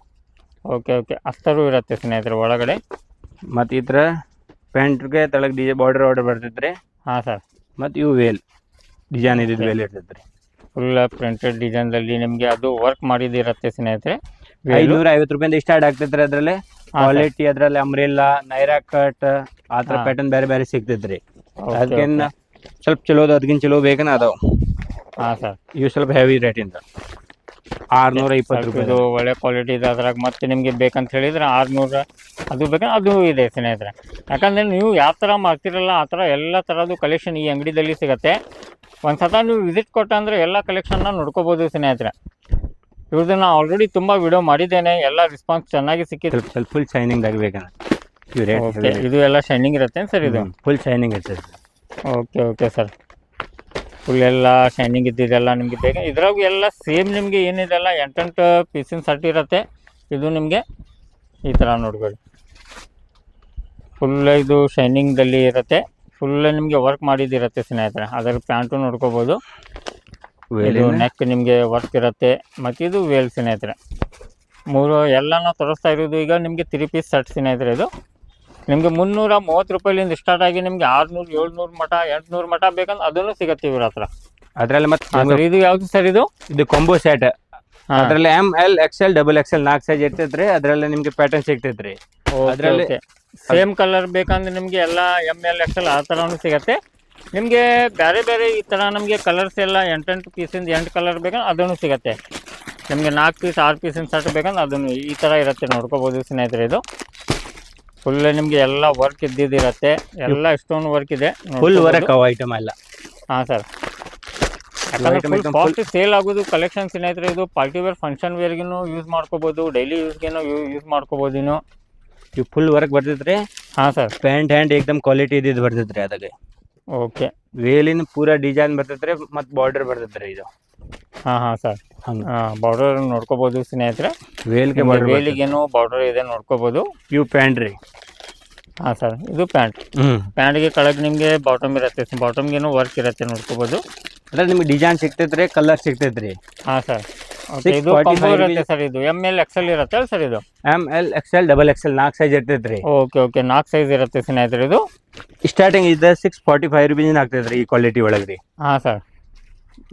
ಓಕೆ ಓಕೆ ಅಸ್ತರು ಇರುತ್ತೆ ಸ್ನೇಹಿತರೆ ಒಳಗಡೆ. ಮತ್ತು ಈ ಥರ ಪ್ಯಾಂಟ್ಗೆ ತಳಗೆ ಡಿಜೆ ಬಾರ್ಡರ್ ಆರ್ಡರ್ ಬರ್ತೈತೆ ರೀ ಹಾಂ ಸರ್ ಮತ್ತು ಇವು ವೇಲ್ ಡಿಸೈನ್ ಇದ್ದಿದ್ದು ವೇಲ್ ಇರ್ತೈತೆ ರೀ ಫುಲ್ ಪ್ರಿಂಟೆಡ್ ಡಿಸೈನ್ದಲ್ಲಿ ನಿಮಗೆ ಅದು ವರ್ಕ್ ಮಾಡಿದಿರುತ್ತೆ ಸ್ನೇಹಿತರೆ. ಐದುನೂರ ಐವತ್ತು ರೂಪಾಯಿಂದ ಸ್ಟಾರ್ಟ್ ಆಗ್ತೈತ್ರಿ ಅದ್ರಲ್ಲಿ. ಕ್ವಾಲಿಟಿ ಅದ್ರಲ್ಲಿ ಅಮ್ರಿಲ್ಲಾ ನೈರಾ ಕಟ್ ಆತರ ಪ್ಯಾಟರ್ನ್ ಬೇರೆ ಬೇರೆ ಸಿಗ್ತೈತ್ರಿ. ಅದಕ್ಕಿನ್ನ ಸ್ವಲ್ಪ ಚಲೋದು ಅದಕ್ಕಿಂತ ಚಲೋ ಬೇಕನ ಅದಾವ. ಹಾ ಸರ್. ಇವು ಸ್ವಲ್ಪ ಹೆವಿ ರೇಟ್ ಇಂದ. ಆರ್ನೂರ ಇಪ್ಪತ್ತು ರೂಪಾಯಿ ಒಳ್ಳೆ ಕ್ವಾಲಿಟಿ ಇದೆ ಅದ್ರಾಗ ಮತ್ತೆ ನಿಮಗೆ ಬೇಕಂತ ಹೇಳಿದ್ರೆ ಆರ್ನೂರ ಅದು ಬೇಕಂದ್ರೆ ಅದು ಇದೆ ಸ್ನೇಹಿತರೆ. ಯಾಕಂದ್ರೆ ನೀವು ಯಾವ ಥರ ಮಾಡ್ತಿರಲ್ಲ ಆ ಥರ ಎಲ್ಲ ಥರದ್ದು ಕಲೆಕ್ಷನ್ ಈ ಅಂಗಡಿದಲ್ಲಿ ಸಿಗುತ್ತೆ. ಒಂದು ಸತ ನೀವು ವಿಸಿಟ್ ಕೊಟ್ಟಂದ್ರೆ ಎಲ್ಲ ಕಲೆಕ್ಷನ್ನ ನೋಡ್ಕೋಬೋದು ಸ್ನೇಹಿತರೆ. ಇವ್ರದ್ದು ನಾನು ಆಲ್ರೆಡಿ ತುಂಬ ವಿಡಿಯೋ ಮಾಡಿದ್ದೇನೆ. ಎಲ್ಲ ರೆಸ್ಪಾನ್ಸ್ ಚೆನ್ನಾಗಿ ಸಿಕ್ಕಿದೆ ಸ್ವಲ್ಪ ಫುಲ್ ಶೈನಿಂಗ್ ಆಗಬೇಕಣ್ಣ ಓಕೆ ಇದು ಎಲ್ಲ ಶೈನಿಂಗ್ ಇರುತ್ತೆ ಸರ್ ಇದು? ಫುಲ್ ಶೈನಿಂಗ್ ಇರ್ತದೆ ಓಕೆ ಓಕೆ ಸರ್ ಫುಲ್ ಎಲ್ಲ ಶೈನಿಂಗ್ ಇದ್ದಿದ್ದೆಲ್ಲ ನಿಮಗೆ ಬೇಗ ಇದ್ರಾಗ ಎಲ್ಲ ಸೇಮ್ ನಿಮಗೆ ಏನಿದೆಲ್ಲ ಎಂಟೆಂಟು ಪೀಸಿನ ಸಟ್ ಇರುತ್ತೆ. ಇದು ನಿಮಗೆ ಈ ಥರ ನೋಡ್ಕೊಳ್ಳಿ. ಫುಲ್ ಇದು ಶೈನಿಂಗ್ದಲ್ಲಿ ಇರುತ್ತೆ. ಫುಲ್ ನಿಮಗೆ ವರ್ಕ್ ಮಾಡಿದ್ದಿರುತ್ತೆ ಸ್ನೇಹಿತರೆ. ಅದರ ಪ್ಯಾಂಟು ನೋಡ್ಕೋಬೋದು. ಇದು ನೆಕ್ ನಿಮಗೆ ವರ್ಕ್ ಇರುತ್ತೆ ಮತ್ತು ಇದು ವೇಲ್ ಸ್ನೇಹಿತರೆ. ಮೂರು ಎಲ್ಲ ನಾವು ತೋರಿಸ್ತಾ ಇರೋದು ಈಗ ನಿಮಗೆ ತ್ರೀ ಪೀಸ್ ಸೆಟ್ ಸ್ನೇಹಿತರೆ ಇದು. ನಿಮಗೆ ಮುನ್ನೂರ ಮೂವತ್ತು ರೂಪಾಯಿಲಿಂದ ಸ್ಟಾರ್ಟ್ ಆಗಿ ನಿಮಗೆ ಆರುನೂರು ಏಳ್ನೂರು ಮಠ ಎಂಟುನೂರು ಮಠ ಬೇಕಂದ್ರೆ ಅದನ್ನು ಸಿಗತ್ತೆ ಇವ್ರ ಹತ್ರ. ಅದರಲ್ಲಿ ಮತ್ತೆ ಇದು ಯಾವುದು ಸರ್ ಇದು? ಇದು ಕೊಂಬು ಸೆಟ್ ಅದರಲ್ಲಿ M L XL double L ನಾಲ್ಕು ಸೈಜ್ ಇರ್ತೈತ್ರಿ ಅದರಲ್ಲಿ ನಿಮಗೆ ಪ್ಯಾಟರ್ನ್ ಸಿಗ್ತೈತ್ರಿ. ಅದರಲ್ಲಿ ಅದ್ರಲ್ಲಿ- ಸೇಮ್ ಕಲರ್ ಬೇಕಂದ್ರೆ ನಿಮಗೆ ಎಲ್ಲ ಎಂ ಎಲ್ ಎಕ್ಸೆಲ್ ಆ ಥರನೂ ಸಿಗತ್ತೆ. ನಿಮಗೆ ಬೇರೆ ಬೇರೆ ಈ ಥರ ನಮಗೆ ಕಲರ್ಸ್ ಎಲ್ಲ ಎಂಟೆಂಟು ಪೀಸಿಂದ ಎಂಟು ಕಲರ್ ಬೇಕಂದ್ರೆ ಅದನ್ನು ಸಿಗುತ್ತೆ. ನಿಮಗೆ ನಾಲ್ಕು ಪೀಸ್ ಆರು ಪೀಸಿನ ಶರ್ಟ್ ಬೇಕಂದ್ರೆ ಅದನ್ನು ಈ ಥರ ಇರುತ್ತೆ ನೋಡ್ಕೋಬೋದು ಸ್ನೇಹಿತರೆ ಇದು. ಫುಲ್ ನಿಮಗೆ ಎಲ್ಲ ವರ್ಕ್ ಇದ್ದಿದ್ದಿರತ್ತೆ. ಎಲ್ಲ ಇಷ್ಟೊಂದು ವರ್ಕ್ ಇದೆ. ಫುಲ್ ವರ್ಕ್ ಅವ ಐಟಮ್ ಎಲ್ಲ. ಹಾಂ ಸರ್ full- ಫಾಸ್ಟ್ ಸೇಲ್ ಆಗೋದು ಕಲೆಕ್ಷನ್ ಸ್ನೇಹಿತರೆ ಇದು ಪಾರ್ಟಿ ವೇರ್ ಫಂಕ್ಷನ್ ವೇರ್ಗೂ ಯೂಸ್ ಮಾಡ್ಕೋಬೋದು ಡೈಲಿ ಯೂಸ್ಗೇನೋ ಯೂಸ್ ಮಾಡ್ಕೋಬೋದು ಇನ್ನು. ಇವು ಫುಲ್ ವರ್ಕ್ ಬರ್ತಿದ್ರೆ ರೀ ಹಾಂ ಸರ್ ಪ್ಯಾಂಟ್ ಹ್ಯಾಂಡ್ ಏಕ್ದಮ್ ಕ್ವಾಲಿಟಿ ಇದ್ದಿದ್ದು ಬರ್ತಿದ್ರೆ ರೀ ಅದಾಗೆ ಓಕೆ ವೇಲಿನ ಪೂರ ಡಿಸೈನ್ ಬರ್ತೈತ್ರಿ ರೀ ಮತ್ತು ಬಾರ್ಡರ್ ಬರ್ತೈತ್ರಿ ಇದು. ಹಾಂ ಹಾಂ ಸರ್ ಹಂಗೆ. ಬಾರ್ಡರ್ ನೋಡ್ಕೋಬೋದು ಸ್ನೇಹಿತರೆ. ವೇಲ್ಗೆ ವೇಲಿಗೇನು ಬಾರ್ಡರ್ ಇದೆ ನೋಡ್ಕೋಬೋದು. ಇವು ಪ್ಯಾಂಟ್ ರೀ. ಹಾಂ ಸರ್ ಇದು ಪ್ಯಾಂಟ್ ಹ್ಞೂ ಪ್ಯಾಂಟ್ಗೆ ಕೆಳಗೆ ನಿಮಗೆ ಬಾಟಮ್ ಇರುತ್ತೆ. ಬಾಟಮ್ಗೇನು ವರ್ಕ್ ಇರುತ್ತೆ ನೋಡ್ಕೋಬೋದು. ಅದ್ರಲ್ಲಿ ನಿಮಗೆ ಡಿಸೈನ್ ಸಿಗ್ತೈತೆ ರೀ ಕಲರ್ ಸಿಗ್ತೈತೆ ರೀ ಹಾಂ ಸರ್ ಇದು 645 ಕಾಂಬೋ ಇರುತ್ತೆ ಸರ್ ಇದು. ಎಂ ಎಲ್ ಎಕ್ಸೆಲ್ ಇರುತ್ತೆ ಸರ್ ಇದು? M L XL double XL ನಾಲ್ಕು ಸೈಜ್ ಇರ್ತೈತೆ ರೀ ಓಕೆ ಓಕೆ ನಾಲ್ಕು ಸೈಜ್ ಇರುತ್ತೆ ಸ್ನೇಹಿತರೆ ಇದು? ಸ್ಟಾರ್ಟಿಂಗ್ ಇದೆ ಸಿಕ್ಸ್ ಫಾರ್ಟಿ ಫೈವ್ ರುಪೀಸ್ ಆಗ್ತೈತೆ ಈ ಕ್ವಾಲಿಟಿ ಒಳಗೆ ರೀ. ಹಾಂ ಸರ್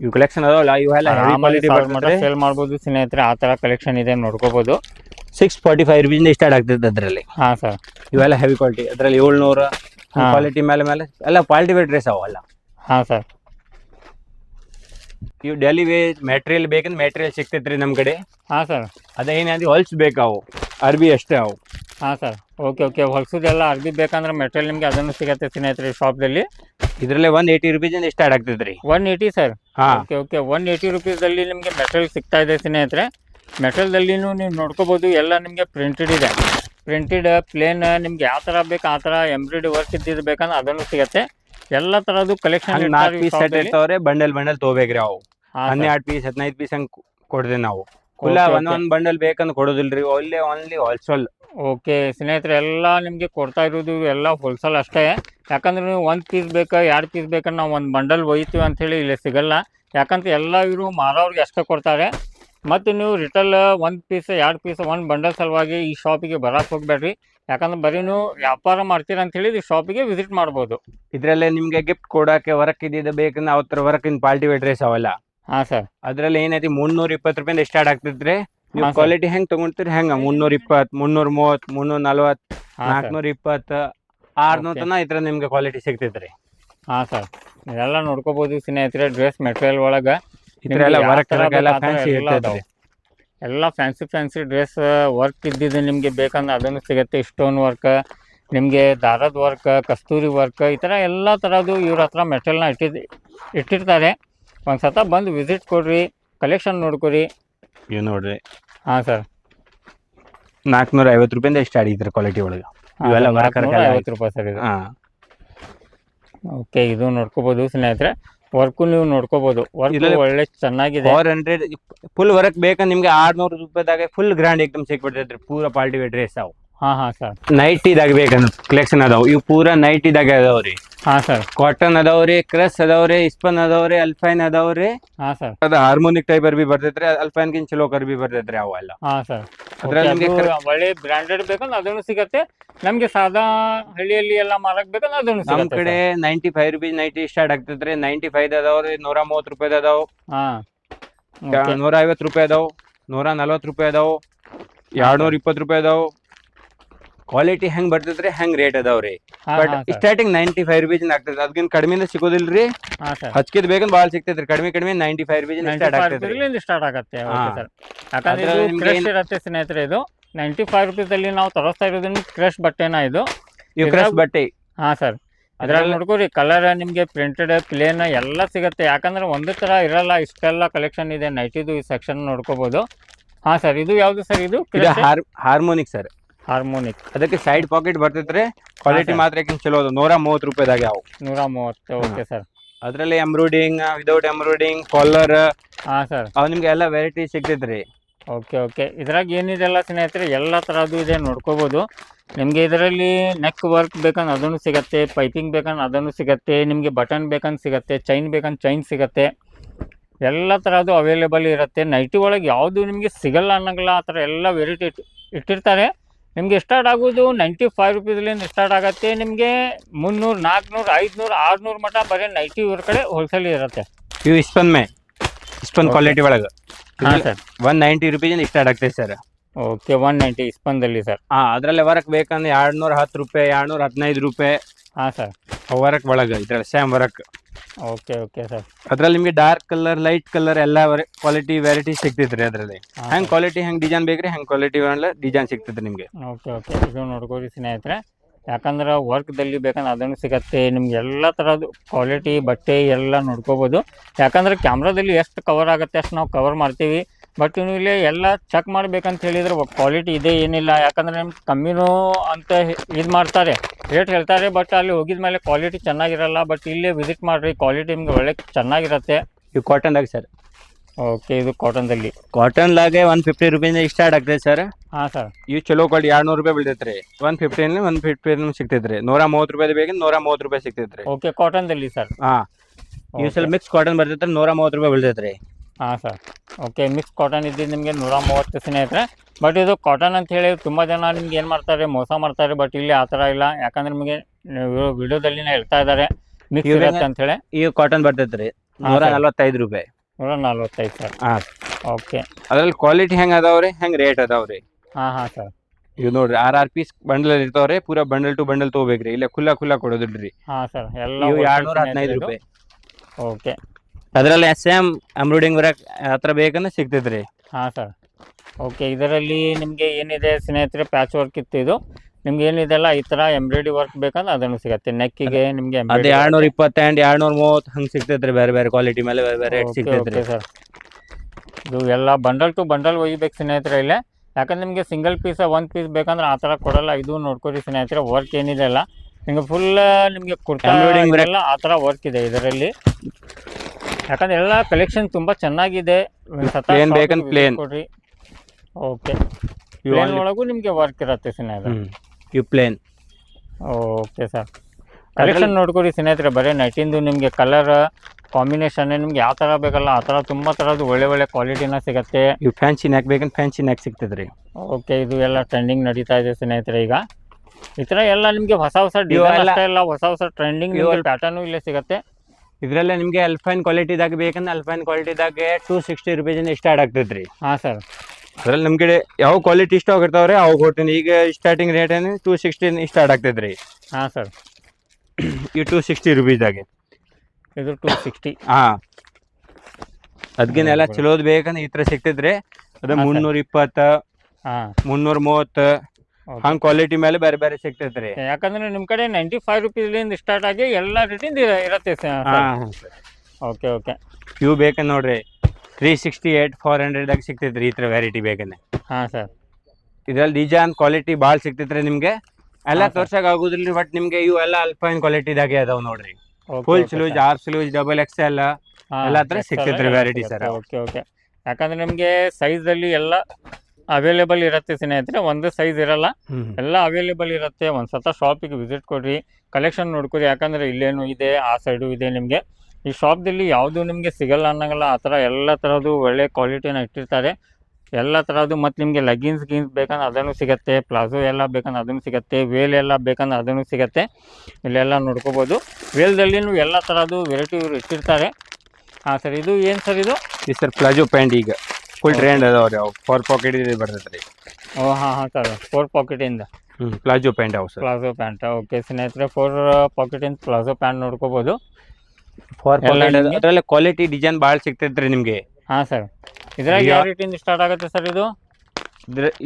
ಇವು ಕಲೆಕ್ಷನ್ ಅದಾವಲ್ಲ ಇವೆಲ್ಲ ಕ್ವಾಲಿಟಿ ಸೇಲ್ ಮಾಡ್ಬೋದು ಸ್ನೇಹಿತರೆ ಆ ಥರ ಕಲೆಕ್ಷನ್ ಇದೆ ನೋಡ್ಕೋಬೋದು. ಸಿಕ್ಸ್ ಫಾರ್ಟಿ ಫೈವ್ ರುಪೀಸಿಂದ ಸ್ಟಾರ್ಟ್ ಆಗ್ತೈತೆ ಅದರಲ್ಲಿ. ಹಾಂ ಸರ್ ಇವೆಲ್ಲ ಹೆವಿ ಕ್ವಾಲಿಟಿ ಅದರಲ್ಲಿ ಏಳ್ನೂರ. ಕ್ವಾಲಿಟಿ ಮೇಲೆ ಮೇಲೆ ಎಲ್ಲ ಕ್ವಾಲಿಟಿ ಡ್ರೆಸ್ ಅವೆಲ್ಲ ಹಾಂ ಸರ್ ಇವು ಡೆಲಿ ವೇಜ್ ಮೆಟೀರಿಯಲ್ ಬೇಕಂದ್ರೆ ಮೆಟೀರಿಯಲ್ ಸಿಗ್ತೈತ್ರಿ ನಮ್ ನಮ್ಮ ಕಡೆ. ಹಾಂ ಸರ್ ಅದೇನಂದ್ರೆ ಹೊಲ್ಸ್ ಬೇಕಾವು ಅರ್ಬಿ ಅಷ್ಟೇ ಅವು. ಹಾಂ ಸರ್ ಓಕೆ ಓಕೆ ಹೊಲ್ಸೋದೆಲ್ಲ ಅರ್ಬಿ ಬೇಕಂದ್ರೆ ಮೆಟೀರಿಯಲ್ ನಿಮಗೆ ಅದನ್ನು ಸಿಗತ್ತೆ ಸ್ನೇಹಿತರೆ ಶಾಪ್ದಲ್ಲಿ ಇದ್ರಲ್ಲೇ ಒನ್ ಏಯ್ಟಿ ರುಪೀಸಿಂದ ಸ್ಟಾರ್ಟ್ ಆಗ್ತೈತೆ ರೀ ಒನ್ ಏಯ್ಟಿ ಸರ್ ಹಾಂ. ಓಕೆ ಓಕೆ ಒನ್ ಏಯ್ಟಿ ರುಪೀಸಲ್ಲಿ ನಿಮಗೆ ಮೆಟೀರಿಯಲ್ ಸಿಗ್ತಾ ಇದೆ ಸ್ನೇಹಿತರೆ. ಮೆಟೀರಿಯಲ್ದಲ್ಲಿನೂ ನೀವು ನೋಡ್ಕೋಬೋದು ಎಲ್ಲ ನಿಮಗೆ ಪ್ರಿಂಟೆಡ್ ಇದೆ. ಪ್ರಿಂಟೆಡ್ ಪ್ಲೇನ್ ನಿಮ್ಗೆ ಯಾವ ಥರ ಬೇಕು ಆ ಥರ ಎಂಬ್ರಾಯ್ಡ್ರಿ ವರ್ಕ್ ಇದ್ದಿದ್ದು ಬೇಕಂದ್ರೆ ಅದನ್ನು ಸಿಗುತ್ತೆ. ಎಲ್ಲ ಥರದ್ದು ಕಲೆಕ್ಷನ್ ನಾಲ್ಕು ಪೀಸ್ ಸೆಟ್ ಇರ್ತಾವ್ರೆ ಬಂಡಲ್ ಬಂಡಲ್ ತಗೋಬೇಕ್ರಿ ಅವು. ಹನ್ನೆರಡು ಪೀಸ್ ಹದಿನೈದು ಪೀಸ್ ಹಂಗ್ ಕೊಡ್ದೆ ನಾವು. ಕುಲ್ಲ ಒಂದ್ ಒಂದ್ ಬಂಡಲ್ ಬೇಕಂದ್ ಕೊಡೋದಿಲ್ರಿ ಒಳ್ಳೆ ಓನ್ಲಿ ಹೋಲ್ಸೇಲ್ ಓಕೆ ಸ್ನೇಹಿತರೆ ಎಲ್ಲ ನಿಮಗೆ ಕೊಡ್ತಾ ಇರೋದು ಎಲ್ಲ ಹೋಲ್ಸೇಲ್ ಅಷ್ಟೇ. ಯಾಕಂದ್ರೆ ನೀವು ಒಂದ್ ಪೀಸ್ ಬೇಕಾ ಎರಡು ಪೀಸ್ ಬೇಕಂದ್ರೆ ನಾವು ಒಂದು ಬಂಡಲ್ ಒಯ್ತೀವಿ ಹೇಳಿ ಇಲ್ಲಿ ಸಿಗಲ್ಲ. ಯಾಕಂದ್ರೆ ಎಲ್ಲ ಇವರು ಮಾರೋರಿಗೆ ಅಷ್ಟೇ ಕೊಡ್ತಾರೆ. ಮತ್ತು ನೀವು ರಿಟೇಲ್ ಒಂದು ಪೀಸ್ ಎರಡು ಪೀಸ್ ಒಂದು ಬಂಡಲ್ ಸಲುವಾಗಿ ಈ ಶಾಪಿಗೆ ಬರಕ್ಕೆ ಹೋಗ್ಬೇಡ್ರಿ. ಯಾಕಂದ್ರೆ ಬರೀ ನೀವು ವ್ಯಾಪಾರ ಮಾಡ್ತೀರ ಅಂತ ಹೇಳಿ ಶಾಪಿಗೆ ವಿಸಿಟ್ ಮಾಡ್ಬೋದು. ಇದ್ರಲ್ಲೇ ನಿಮ್ಗೆ ಗಿಫ್ಟ್ ಕೊಡಕ್ಕೆ ವರ್ಕ್ ಇದ್ದಿದ್ದು ಬೇಕಂದ್ರೆ ಅವತ್ತರ work in party wear dress ಅವೆಲ್ಲ. ಹಾ ಸರ್ ಅದ್ರಲ್ಲಿ ಏನೈತಿ ಮುನ್ನೂರ ಇಪ್ಪತ್ತು ರೂಪಾಯಿಂದ ಸ್ಟಾರ್ಟ್ ಆಗ್ತಿದ್ರೆ ನೀವು ಕ್ವಾಲಿಟಿ ಹೆಂಗ್ ತಗೊಂತೀರಿ ಹೆಂಗ? ಮುನ್ನೂರ ಇಪ್ಪತ್ ಮುನ್ನೂರ ಮೂವತ್ ಮುನ್ನೂರ ನಲ್ವತ್ ನಾಲ್ಕುನೂರ ಸರ್ ನಾಲ್ಕನೂರ ಇಪ್ಪತ್ ಆರ್ನೂರ್. ತನ ಇದ್ರ ನಿಮ್ಗೆ ಕ್ವಾಲಿಟಿ ಸಿಗ್ತೈತ್ರಿ. ಹಾ ಸರ್ ಇದೆಲ್ಲ ನೋಡ್ಕೋಬೋದು ಸ್ನೇಹಿತರೆ ಡ್ರೆಸ್ ಮೆಟೀರಿಯಲ್ ಒಳಗ. ಇದ್ರೆಲ್ಲ ಯಾವ ವರ್ಕ್ ಎಲ್ಲ ಫ್ಯಾನ್ಸಿ ಇರ್ತದೆ ಇರ್ತೈತ್ರಿ ಎಲ್ಲ ಫ್ಯಾನ್ಸಿ ಫ್ಯಾನ್ಸಿ ಡ್ರೆಸ್ ವರ್ಕ್ ಇದ್ದಿದ್ದು ನಿಮಗೆ ಬೇಕಂದ್ರೆ ಅದನ್ನು ಸಿಗುತ್ತೆ. ಸ್ಟೋನ್ ವರ್ಕ್ ನಿಮಗೆ ದಾರದ ವರ್ಕ್ ಕಸ್ತೂರಿ ವರ್ಕ್ ಈ ಥರ ಎಲ್ಲ ಥರದ್ದು ಇವ್ರ ಹತ್ರ ಮೆಟೀರಿಯಲ್ನ ಇಟ್ಟಿದ್ದು ಇಟ್ಟಿರ್ತಾರೆ. ಒಂದು ಸತ ಬಂದು ವಿಸಿಟ್ ಕೊಡ್ರಿ ಕಲೆಕ್ಷನ್ ನೋಡ್ಕೊರಿ. ಇವ್ ನೋಡ್ರಿ. ಹಾಂ ಸರ್ ನಾಲ್ಕುನೂರ ಐವತ್ತು ರೂಪಾಯಿಂದ ಸ್ಟಾರ್ಟ್ ಆಡಿದ್ರೆ ಕ್ವಾಲಿಟಿ ಒಳಗೆ? ಇವೆಲ್ಲ ಐವತ್ತು ರೂಪಾಯಿ ಸರ್ ಇದು. ಹಾಂ. ಓಕೆ ಇದು ನೋಡ್ಕೋಬೋದು ಸ್ನೇಹಿತರೆ. ವರ್ಕು ನೀವು ನೋಡ್ಕೋಬಹುದು ವರ್ಕ್ ಇದ್ರಲ್ಲಿ- ಒಳ್ಳೆ ಚೆನ್ನಾಗಿದೆ. ಫೋರ್ ಹಂಡ್ರೆಡ್ ಫುಲ್ ವರ್ಕ್ ಬೇಕಂದ್ರೆ ನಿಮ್ಗೆ ಆರ್ನೂರು ರೂಪಾಯಿದಾಗ ಫುಲ್ ಗ್ರ್ಯಾಂಡ್ ಐಟಮ್ ಸಿಕ್ಬಿಡ್ತೈತ್ರಿ ಪೂರ ಪಾರ್ಟಿ ವೇರ್ ಡ್ರೆಸ್ ಅವು. ಹಾ ಹಾ ಸರ್ ನೈಟ್ ಇದಾಗ ಬೇಕಂದ್ರೆ ಕಲೆಕ್ಷನ್ ಅದಾವ. ಇವು ಪೂರ ನೈಟ್ ಇದಾಗ ಅದಾವ್ರಿ. ಹಾ ಸರ್ ಕಾಟನ್ ಅದಾವ್ರಿ ಕ್ರಸ್ ಅದಾವ್ರಿ ಇಸ್ಪನ್ ಅದಾವ್ರಿ ಅಲ್ಫೈನ್ ಅದಾವ್ರಿ. ಹಾ ಸರ್ ಅದ ಹಾರ್ಮೋನಿಕ್ ಟೈಪ್ ಅರ್ಬಿ ಬರ್ತೈತ್ರಿ ಅಲ್ಫೈನ್ ಗಿನ್ ಚಲೋ ಅರ್ಬಿ ಬರ್ತೈತ್ರಿ ಅವೆಲ್ಲ ಹಾ ಸರ್ ಅದ್ರಲ್ಲಿ ನಿಮ್ಗೆ ಕರೆ- ಒಳ್ಳೆ ಬ್ರಾಂಡೆಡ್ ಬೇಕಂದ್ರೆ ಅದನ್ನು ಸಿಗತ್ತೆ. ನಮ್ಗೆ ಸಾದಾ ಹಳ್ಳಿಯಲ್ಲಿ ಎಲ್ಲ ಮಾರಕ್ ಬೇಕಂದ್ರೆ ಅದನ್ನು ನಮ್ ಸಿಗತ್ತೆ ಕಡೆ ninety five rupees ninety start ಆಗ್ತೈತ್ರಿ. ನೈಂಟಿ ಫೈವ್ ಅದಾವ್ರಿ ನೂರ ಮೂವತ್ ರೂಪಾಯಿ ಅದಾವ್. ಹಾ ನೂರ ಐವತ್ ರೂಪಾಯಿ ಅದಾವ್ ನೂರ ನಲ್ವತ್ ರೂಪಾಯಿ ಅದಾವ್ ಎರಡ್ನೂರ ಇಪ್ಪತ್ ರೂಪಾಯಿ ಅದಾವ್. ಕ್ವಾಲಿಟಿ ಹೆಂಗ್ ಬರ್ತೈತ್ರಿ ಹೆಂಗ್ ರೇಟ್ ಅದಾವ್ರಿ but starting ninety five rupees ಆಗ್ತೈತಿ. ಅದಕ್ಕಿಂತ ಕಡಿಮೆ ಸಿಗೋದಿಲ್ರಿ ಹಚ್ಕಿದ್ ಬೇಕಂದ್ ಭಾಳ ಸಿಗ್ತೈತ್ರಿ ಕಡಿಮೆ ಕಡಿಮೆ ನೈಂಟಿ ಫೈವ್ ರುಪೀಸ್ ಸ್ಟಾರ್ಟ್ ಆಗ್ತೈತಿ ಸ್ಟಾರ್ಟ್ ಆಗತ್ತೆ. ಯಾಕಂದ್ರೆ ಸ್ನೇಹಿತರೆ ಇದು. ನೈಂಟಿ ಫೈವ್ ರುಪೀಸ್ ಅಲ್ಲಿ ನಾವು ತರಸ್ತಾ ಇರೋದ್ರಿಂದ ಕ್ರಶ್ ಬಟ್ಟೆನ ಇದು? ಯು ಕ್ರಶ್ ಬಟ್ಟೆ. ಹಾ ಸರ್. ಅದ್ರಲ್ಲಿ ನೋಡ್ಕೋರಿ ಕಲರ್ ನಿಮ್ಗೆ ಪ್ರಿಂಟೆಡ್ ಪ್ಲೇನ್ ಎಲ್ಲ ಸಿಗತ್ತೆ. ಯಾಕಂದ್ರೆ ಒಂದೇ ತರ ಇರಲ್ಲ ಇಷ್ಟೆಲ್ಲ ಕಲೆಕ್ಷನ್ ಇದೆ. ನೈಟಿದು ಈ ಸೆಕ್ಷನ್ ನೋಡ್ಕೋಬಹುದು ಹಾ ಸರ್. ಇದು ಯಾವ್ದು ಸರ್? ಇದು ಹಾರ್ಮೋನಿಕ್ ಸರ್. ಹಾರ್ಮೋನಿಕ್ ಅದಕ್ಕೆ ಸೈಡ್ ಪಾಕೆಟ್ ಬರ್ತೈತ್ರಿ ಕ್ವಾಲಿಟಿ. ಮಾತ್ರ ಚಲೋ ಅದು. ನೂರ ಮೂವತ್ತು ರೂಪಾಯಿದಾಗ ಯಾವ ನೂರ ಮೂವತ್ತು ಓಕೆ ಸರ್ ಅದರಲ್ಲಿ ಎಂಬ್ರಾಯ್ಡಿಂಗ್ ವಿದೌಟ್ ಎಂಬ್ರಾಯ್ಡಿಂಗ್ ಕಾಲರ್ ಹಾ ಸರ್ ಅವು ನಿಮ್ಗೆ ಎಲ್ಲ ವೆರೈಟಿ ಸಿಗ್ತೈತ್ರಿ. ಓಕೆ ಓಕೆ ಇದ್ರಾಗ ಏನಿದೆಲ್ಲ ಸ್ನೇಹಿತರೆ ಎಲ್ಲ ಥರದ್ದು ಇದೆ ನೋಡ್ಕೋಬೋದು. ನಿಮಗೆ ಇದರಲ್ಲಿ ನೆಕ್ ವರ್ಕ್ ಬೇಕಂದ್ರೆ ಅದನ್ನು ಸಿಗತ್ತೆ ಪೈಪಿಂಗ್ ಬೇಕಂದ್ರೆ ಅದನ್ನು ಸಿಗತ್ತೆ ನಿಮಗೆ ಬಟನ್ ಬೇಕಂದ್ರೆ ಸಿಗತ್ತೆ ಚೈನ್ ಬೇಕಂದ್ರೆ ಚೈನ್ ಸಿಗತ್ತೆ. ಎಲ್ಲ ಥರದ್ದು ಅವೈಲೇಬಲ್ ಇರುತ್ತೆ. ನೈಟಿ ಒಳಗೆ ಯಾವುದು ನಿಮಗೆ ಸಿಗಲ್ಲ ಅನ್ನಂಗಿಲ್ಲ ಆ ಥರ ಎಲ್ಲ ವೆರೈಟಿ ಇಟ್ಟಿರ್ತಾರೆ. ನಿಮಗೆ ಸ್ಟಾರ್ಟ್ ಆಗೋದು ನೈಂಟಿ ಫೈವ್ ರುಪೀಸ್ಲಿಂದ ಸ್ಟಾರ್ಟ್ ಆಗುತ್ತೆ. ನಿಮಗೆ ಮುನ್ನೂರು ನಾಲ್ಕುನೂರು ಐದುನೂರು ಆರುನೂರು ಮಟ ಬರೀ ನೈಂಟಿ ಇವ್ರ ಕಡೆ ಹೋಲ್ಸೇಲ್ ಇರುತ್ತೆ. ಇವು ಇಷ್ಟೊಂದು ಮೇ ಇಷ್ಟೊಂದು ಕ್ವಾಲಿಟಿ ಒಳಗೆ. ಹಾಂ ಸರ್ ಒನ್ ನೈಂಟಿ ರುಪೀಸಿಂದ ಸ್ಟಾರ್ಟ್ ಆಗ್ತೈತೆ ಸರ್ ಓಕೆ ಒನ್ ನೈಂಟಿ ಇಸ್ಪಂದಲ್ಲಿ ಸರ್ ಹಾಂ ಅದರಲ್ಲೇ ವರ್ಕ್ ಬೇಕಂದ್ರೆ ಎರಡ್ನೂರ ಹತ್ತು ರೂಪಾಯಿ ಎರಡ್ನೂರ ಹದಿನೈದು ರೂಪಾಯಿ ಹಾಂ ಸರ್. ವರ್ಕ್ ಒಳಗೆ ಇದ್ರಲ್ಲಿ same work okay okay sir. ಅದ್ರಲ್ಲಿ ನಿಮಗೆ ಡಾರ್ಕ್ ಕಲರ್ ಲೈಟ್ ಕಲರ್ ಎಲ್ಲ ಕ್ವಾಲಿಟಿ ವೆರೈಟಿ ಸಿಗ್ತೈತ್ರಿ ಅದರಲ್ಲಿ. ಹೆಂಗೆ ಕ್ವಾಲಿಟಿ ಹೆಂಗೆ ಡಿಸೈನ್ ಬೇಕ್ರಿ ಹೆಂಗೆ ಕ್ವಾಲಿಟಿ ಒಳ್ಳೆ ಡಿಸೈನ್ ಸಿಗ್ತದೆ ನಿಮಗೆ. Okay okay. ಇದು ನೋಡ್ಕೋರಿ ಸ್ನೇಹಿತರೆ. ಯಾಕಂದ್ರೆ ವರ್ಕ್ದಲ್ಲಿ ಬೇಕಂದ್ರೆ ಅದನ್ನು ಸಿಗತ್ತೆ. ನಿಮ್ಗೆ ಎಲ್ಲ ಥರದ್ದು ಕ್ವಾಲಿಟಿ ಬಟ್ಟೆ ಎಲ್ಲ ನೋಡ್ಕೋಬೋದು. ಯಾಕಂದ್ರೆ ಕ್ಯಾಮ್ರಾದಲ್ಲಿ ಎಷ್ಟು ಕವರ್ ಆಗುತ್ತೆ ಅಷ್ಟು ನಾವು ಕವರ್ ಮಾಡ್ತೀವಿ. ಬಟ್ ನೀವು ಇಲ್ಲಿ ಎಲ್ಲ ಚೆಕ್ ಮಾಡ್ಬೇಕಂತ ಹೇಳಿದ್ರೆ ಕ್ವಾಲಿಟಿ ಇದೆ ಏನಿಲ್ಲ. ಯಾಕಂದ್ರೆ ನಿಮ್ಗೆ ಕಮ್ಮಿನೂ ಅಂತ ಇದು ಮಾಡ್ತಾರೆ. ರೇಟ್ ಹೇಳ್ತಾರೆ ಬಟ್ ಅಲ್ಲಿ ಹೋಗಿದ ಮೇಲೆ ಕ್ವಾಲಿಟಿ ಚೆನ್ನಾಗಿರಲ್ಲ. ಬಟ್ ಇಲ್ಲೇ ವಿಸಿಟ್ ಮಾಡಿರಿ ಕ್ವಾಲಿಟಿ ನಿಮ್ಗೆ ಒಳ್ಳೆ ಚೆನ್ನಾಗಿರುತ್ತೆ. ಇದು ಕಾಟನ್ದಾಗ ಸರ್ ಓಕೆ ಇದು ಕಾಟನ್ದಲ್ಲಿ ಕಾಟನ್ದಾಗೆ ಒನ್ ಫಿಫ್ಟಿ ರುಪೀಸ್ ಸ್ಟಾರ್ಟ್ ಆಗ್ತದೆ ಸರ್ ಹಾಂ ಸರ್ ಇವು ಚಲೋ ಕ್ವಾಲಿಟಿ ಎರಡ್ನೂರು ರೂಪಾಯಿ ಬೀಳ್ತೈತ್ರಿ. ಒನ್ ಫಿಫ್ಟಿನಲ್ಲಿ ಒನ್ ಫಿಫ್ಟಿ ಸಿಗ್ತೈತ್ರಿ. ನೂರ ಮೂವತ್ತು ರೂಪಾಯಿ ಬೇಕು ನೂರ ಮೂವತ್ತು ರೂಪಾಯಿ ಸಿಗ್ತೈತ್ರಿ. ಓಕೆ ಕಾಟನ್ದಲ್ಲಿ ಸರ್ ಹಾಂ. ಇವು ಸಲ ಮಿಕ್ಸ್ ಕಾಟನ್ ಬರ್ತೈತೆ ನೂರ ಮೂವತ್ತು ರೂಪಾಯಿ ಬೀಳ್ತೈತ್ರಿ. ಹಾಂ ಸರ್. ಓಕೆ ಮಿಕ್ಸ್ ಕಾಟನ್ ಇದ್ದಿದ್ದು ನಿಮಗೆ ನೂರ ಮೂವತ್ತು ಸ್ನೇಹಿತರೆ. ಬಟ್ ಇದು ಕಾಟನ್ ಅಂತ ಹೇಳಿ ತುಂಬ ಜನ ನಿಮ್ಗೆ ಏನು ಮಾಡ್ತಾರೆ ಮೋಸ ಮಾಡ್ತಾರೆ ಬಟ್ ಇಲ್ಲಿ ಆ ಥರ ಇಲ್ಲ. ಯಾಕಂದ್ರೆ ನಿಮಗೆ ವಿಡಿಯೋದಲ್ಲಿ ಹೇಳ್ತಾ ಇದ್ದಾರೆ ಮಿಕ್ಸ್ ಇರುತ್ತೆ ಅಂತ ಹೇಳಿ. ಈಗ ಕಾಟನ್ ಬರ್ತೈತೆ ರೀ ನೂರ ನಲ್ವತ್ತೈದು ರೂಪಾಯಿ. ನೂರ ನಲ್ವತ್ತೈದು ಸರ್. ಹಾ. ಓಕೆ ಅದ್ರಲ್ಲಿ ಕ್ವಾಲಿಟಿ ಹೆಂಗ್ ಅದಾವ್ರಿ? ಹೆಂಗೆ ರೇಟ್ ಅದಾವ್ರಿ? ಹಾಂ ಹಾಂ ಸರ್. ಇದು ನೋಡ್ರಿ ಆರ್ ಆರ್ ಪೀಸ್ ಬಂಡಲ್ ಇರ್ತಾವ್ರಿ ಪೂರಾ ಬಂಡಲ್ ಟು ಬಂಡಲ್ ತಗೋಬೇಕ್ರಿ. ಇಲ್ಲ ಖುಲ್ಲಾ ಖುಲ್ಲಾ ಕೊಡೋದಿಲ್ರಿ. ಹಾಂ ಸರ್. ಎಲ್ಲ ಎರಡ್ನೂರ ಹದಿನೈದು. ರೂಪಾಯಿ. ಓಕೆ ಅದ್ರಲ್ಲಿ ಸೇಮ್ ಎಂಬ್ರಾಯ್ಡಿಂಗ್ ವರ್ಕ್ ಹತ್ರ ಬೇಕಂದ್ರೆ ಸಿಗ್ತೈತ್ರಿ. ಹಾಂ ಸರ್. ಓಕೆ ಇದರಲ್ಲಿ ನಿಮಗೆ ಏನಿದೆ ಸ್ನೇಹಿತರೆ ಪ್ಯಾಚ್ ವರ್ಕ್ ಇತ್ತು ಇದು. ನಿಮ್ಗೆ ಏನಿದೆಲ್ಲ ಈ ತರ ಎಂಬ್ರಾಯ್ಡಿ ವರ್ಕ್ ಬೇಕಂದ್ರೆ ಅದನ್ನು ಸಿಗತ್ತೆ. ನೆಕ್ಕಿಗೆ ನಿಮಗೆ ಅದು ಎರಡ್ನೂರ ಇಪ್ಪತ್ತೆಂಟು ಎರಡ್ನೂರ ಮೂವತ್ತು ಹಂಗ್ ಸಿಗ್ತೈತ್ರಿ ಬೇರೆ ಬೇರೆ ಕ್ವಾಲಿಟಿ ಮೇಲೆ ಬೇರೆ ಬೇರೆ ರೇಟ್ ಸಿಗ್ತೈತೆ ಸಿಗ್ತೈತ್ರಿ. ಸರ್ ಇದು ಎಲ್ಲ ಬಂಡಲ್ ಟು ಬಂಡಲ್ ಒಯ್ಬೇಕು ಸ್ನೇಹಿತರೆ ಇಲ್ಲೇ. ಯಾಕಂದ್ರೆ ನಿಮಗೆ ಸಿಂಗಲ್ ಪೀಸ್ ಒಂದು ಪೀಸ್ ಬೇಕಂದ್ರೆ ಆ ಥರ ಕೊಡಲ್ಲ. ಇದು ನೋಡ್ಕೊರಿ ಸ್ನೇಹಿತರೆ ವರ್ಕ್ ಏನಿದೆ ಅಲ್ಲ. ನಿಮಗೆ ಫುಲ್ ನಿಮಗೆ ಕುರ್ತಾ ಆ ಥರ ವರ್ಕ್ ಇದೆ ಇದರಲ್ಲಿ. ಯಾಕಂದ್ರೆ ಎಲ್ಲ ಕಲೆಕ್ಷನ್ ತುಂಬಾ ಚೆನ್ನಾಗಿದೆ. ಪ್ಲೇನ್ ಬೇಕಂದ್ರೆ ಗೆ ಕೊಡ್ರಿ. ಓಕೆ ಪ್ಲೇನ್ ಒಳಗೂ ನಿಮಗೆ ವರ್ಕ್ ಇರುತ್ತೆ ಸ್ನೇಹಿತರೆ. You plain okay sir collection ನೋಡ್ಕೊಡಿ ಸ್ನೇಹಿತರೆ ಬರೀ ನೈಟಿಂದು ನಿಮಗೆ ಕಲರ್ ಕಾಂಬಿನೇಷನ್ ನಿಮ್ಗೆ ಯಾವ ಥರ ಬೇಕಲ್ಲ ಆ ಥರ ತುಂಬ ಥರದ್ದು ಒಳ್ಳೆ ಒಳ್ಳೆ ಕ್ವಾಲಿಟಿನ ಸಿಗುತ್ತೆ. ಇವು ಫ್ಯಾನ್ಸಿ ನ್ಯಾಕ್ ಬೇಕಂದ್ರೆ ಫ್ಯಾನ್ಸಿ ಸಿಗ್ತದೆ ರೀ ಓಕೆ ಇದು ಎಲ್ಲ ಟ್ರೆಂಡಿಂಗ್ ನಡೀತಾ ಇದೆ ಸ್ನೇಹಿತರೆ ಈಗ. ಈ ಥರ ಎಲ್ಲ ನಿಮಗೆ ಹೊಸ ಹೊಸ ಡಿಸೈನ್ ಎಲ್ಲ- ಹೊಸ ಹೊಸ ಟ್ರೆಂಡಿಂಗ್ ಪ್ಯಾಟರ್ನು ಇಲ್ಲೇ ಸಿಗುತ್ತೆ. ಇದ್ರಲ್ಲೇ ನಿಮಗೆ ಅಲ್ಫೈನ್ ಕ್ವಾಲಿಟಿದಾಗ ಬೇಕಂದ್ರೆ ಅಲ್ಫೈನ್ ಕ್ವಾಲಿಟಿದಾಗೆ ಟೂ ಸಿಕ್ಸ್ಟಿ ರುಪೀಸಿಂದ ಸ್ಟಾರ್ಟ್ ರೀ ಹಾಂ ಸರ್ ಅದ್ರಲ್ಲಿ ನಮ್ಮ ಕಡೆ ಯಾವ ಕ್ವಾಲಿಟಿ ಇಷ್ಟ ಆಗಿರ್ತಾವ್ರೆ ಅವಾಗ ಕೊಡ್ತೀನಿ. ಈಗ ಸ್ಟಾರ್ಟಿಂಗ್ ರೇಟ್ ಏನು ಟೂ ಸಿಕ್ಸ್ಟಿನ್ ಸ್ಟಾರ್ಟ್ ರೀ ಹಾಂ ಸರ್ ಈ ಟೂ ಸಿಕ್ಸ್ಟಿ ರುಪೀಸ್ದಾಗೆ ಇದು ಟೂ ಸಿಕ್ಸ್ಟಿ ಹಾಂ. ಅದಕ್ಕಿನ್ನೆಲ್ಲ ಚಲೋದು ಬೇಕಂದ್ರೆ ಈ ಥರ ಸಿಗ್ತೈತ್ರಿ. ಅದು. ಮುನ್ನೂರ ಇಪ್ಪತ್ತು ಹಾಂ. ಮುನ್ನೂರ ಮೂವತ್ತು ಹಂಗೆ ಕ್ವಾಲಿಟಿ ಮೇಲೆ ಬೇರೆ ಬೇರೆ ಸಿಗ್ತೈತ್ರಿ. ಯಾಕಂದ್ರೆ ನಿಮ್ ಕಡೆ ನೈಂಟಿ ಫೈವ್ ರುಪೀಸ್ಲಿಂದ ಸ್ಟಾರ್ಟ್ ಆಗಿ ಎಲ್ಲಾ ರೇಟಿಂದ ಇರತ್ತೆ ಓಕೆ ಓಕೆ ಇವು ಬೇಕ ನೋಡ್ರಿ three sixty eight four hundred ಆಗಿ ಸಿಗ್ತೈತ್ರಿ ಈ ತರ ವೆರೈಟಿ ಬೇಕನ್ನೇ ಹಾ ಸರ್ ಇದ್ರಲ್ಲಿ ಡಿಜೈನ್ ಕ್ವಾಲಿಟಿ ಭಾಳ ಸಿಗ್ತೈತ್ರಿ ನಿಮ್ಗೆ. ಎಲ್ಲ. ತೋರ್ಸಕ್ ಆಗುದಿಲ್ಲ ಬಟ್ ನಿಮ್ಗೆ ಇವು ಎಲ್ಲ ಅಲ್ಪೈನ್ ಕ್ವಾಲಿಟಿದಾಗೆ ಅದಾವ ನೋಡ್ರಿ. Full ಸ್ಲೂಜ್ R ಸ್ಲೂಜ್ double X L ಎಲ್ಲ ತರ ಸಿಗ್ತೈತ್ರಿ ವೆರೈಟಿ ಸರ್ ಓಕೆ ಓಕೆ ಯಾಕಂದ್ರೆ ನಿಮ್ಗೆ ಸೈಜ್ ಅಲ್ಲಿ ಎಲ್ಲ ಅವೈಲೇಬಲ್ ಇರುತ್ತೆ ಸ್ನೇಹಿತರೆ ಒಂದು ಸೈಜ್ ಇರಲ್ಲ. ಎಲ್ಲ ಅವೈಲೇಬಲ್ ಇರುತ್ತೆ. ಒಂದು ಸತ ಶಾಪಿಗೆ ವಿಸಿಟ್ ಕೊಡ್ರಿ. ಕಲೆಕ್ಷನ್ ನೋಡ್ಕೊರಿ. ಯಾಕಂದ್ರೆ ಇಲ್ಲೇನು ಇದೆ ಆ ಸೈಡು ಇದೆ ನಿಮಗೆ. ಈ ಶಾಪ್ದಲ್ಲಿ ಯಾವುದು ನಿಮಗೆ ಸಿಗಲ್ಲ ಅನ್ನಂಗಲ್ಲ. ಆ ಥರ ಎಲ್ಲ ಥರದ್ದು ಒಳ್ಳೆ ಕ್ವಾಲಿಟಿನ ಇಟ್ಟಿರ್ತಾರೆ. ಎಲ್ಲ ಥರದ್ದು ಮತ್ತು ನಿಮಗೆ ಲಗ್ಗಿನ್ಸ್ ಗಿನ್ಸ್ ಬೇಕಂದ್ರೆ ಅದನ್ನು ಸಿಗುತ್ತೆ. ಪ್ಲಾಜೋ ಎಲ್ಲ ಬೇಕಂದ್ರೆ ಅದನ್ನು ಸಿಗುತ್ತೆ. ವೇಲ್ ಎಲ್ಲ ಬೇಕಂದ್ರೆ ಅದನ್ನು ಸಿಗುತ್ತೆ. ಇಲ್ಲೆಲ್ಲ ನೋಡ್ಕೋಬೋದು. ವೇಲ್ದಲ್ಲಿನೂ ಎಲ್ಲ ಥರದ್ದು ವೆರೈಟಿ ಇವರು ಇಟ್ಟಿರ್ತಾರೆ. ಹಾಂ ಸರ್ ಇದು ಏನು ಸರ್ ಇದು? ಈ ಸರ್ ಪ್ಲಾಜೋ ಪ್ಯಾಂಟ್ ಈಗ. ಫುಲ್ ಟ್ರೆಂಡ್ ಅದಾವ ರೀ ಅವು. ಫೋರ್ ಪಾಕೆಟ್ ಇದು ಬರ್ತೈತ್ರಿ ಓ ಹಾಂ ಹಾಂ ಸರ್. ಫೋರ್ ಪಾಕೆಟಿಂದ ಇಂದ. ಪ್ಲಾಜೋ ಪ್ಯಾಂಟ್ ಅವು ಸರ್ ಪ್ಲಾಜೋ ಪ್ಯಾಂಟ್ ಓಕೆ ಸ್ನೇಹಿತರೆ ಫೋರ್ ಪಾಕೆಟಿಂದ ಪ್ಲಾಜೋ ಪ್ಯಾಂಟ್ ನೋಡ್ಕೋಬೋದು. ಫೋರ್ ಎಲ್ಲ ಪಾಕೆಟ್? ಅದ್ರಲ್ಲಿ ಕ್ವಾಲಿಟಿ ಡಿಸೈನ್ ಭಾಳ ಸಿಗ್ತೈತ್ರಿ ನಿಮಗೆ. ಹಾಂ ಸರ್ ಇದ್ರಾಗ ಯಾವ ರೇಟಿಂದ ಸ್ಟಾರ್ಟ್ ಆಗುತ್ತೆ ಸರ್ ಇದು?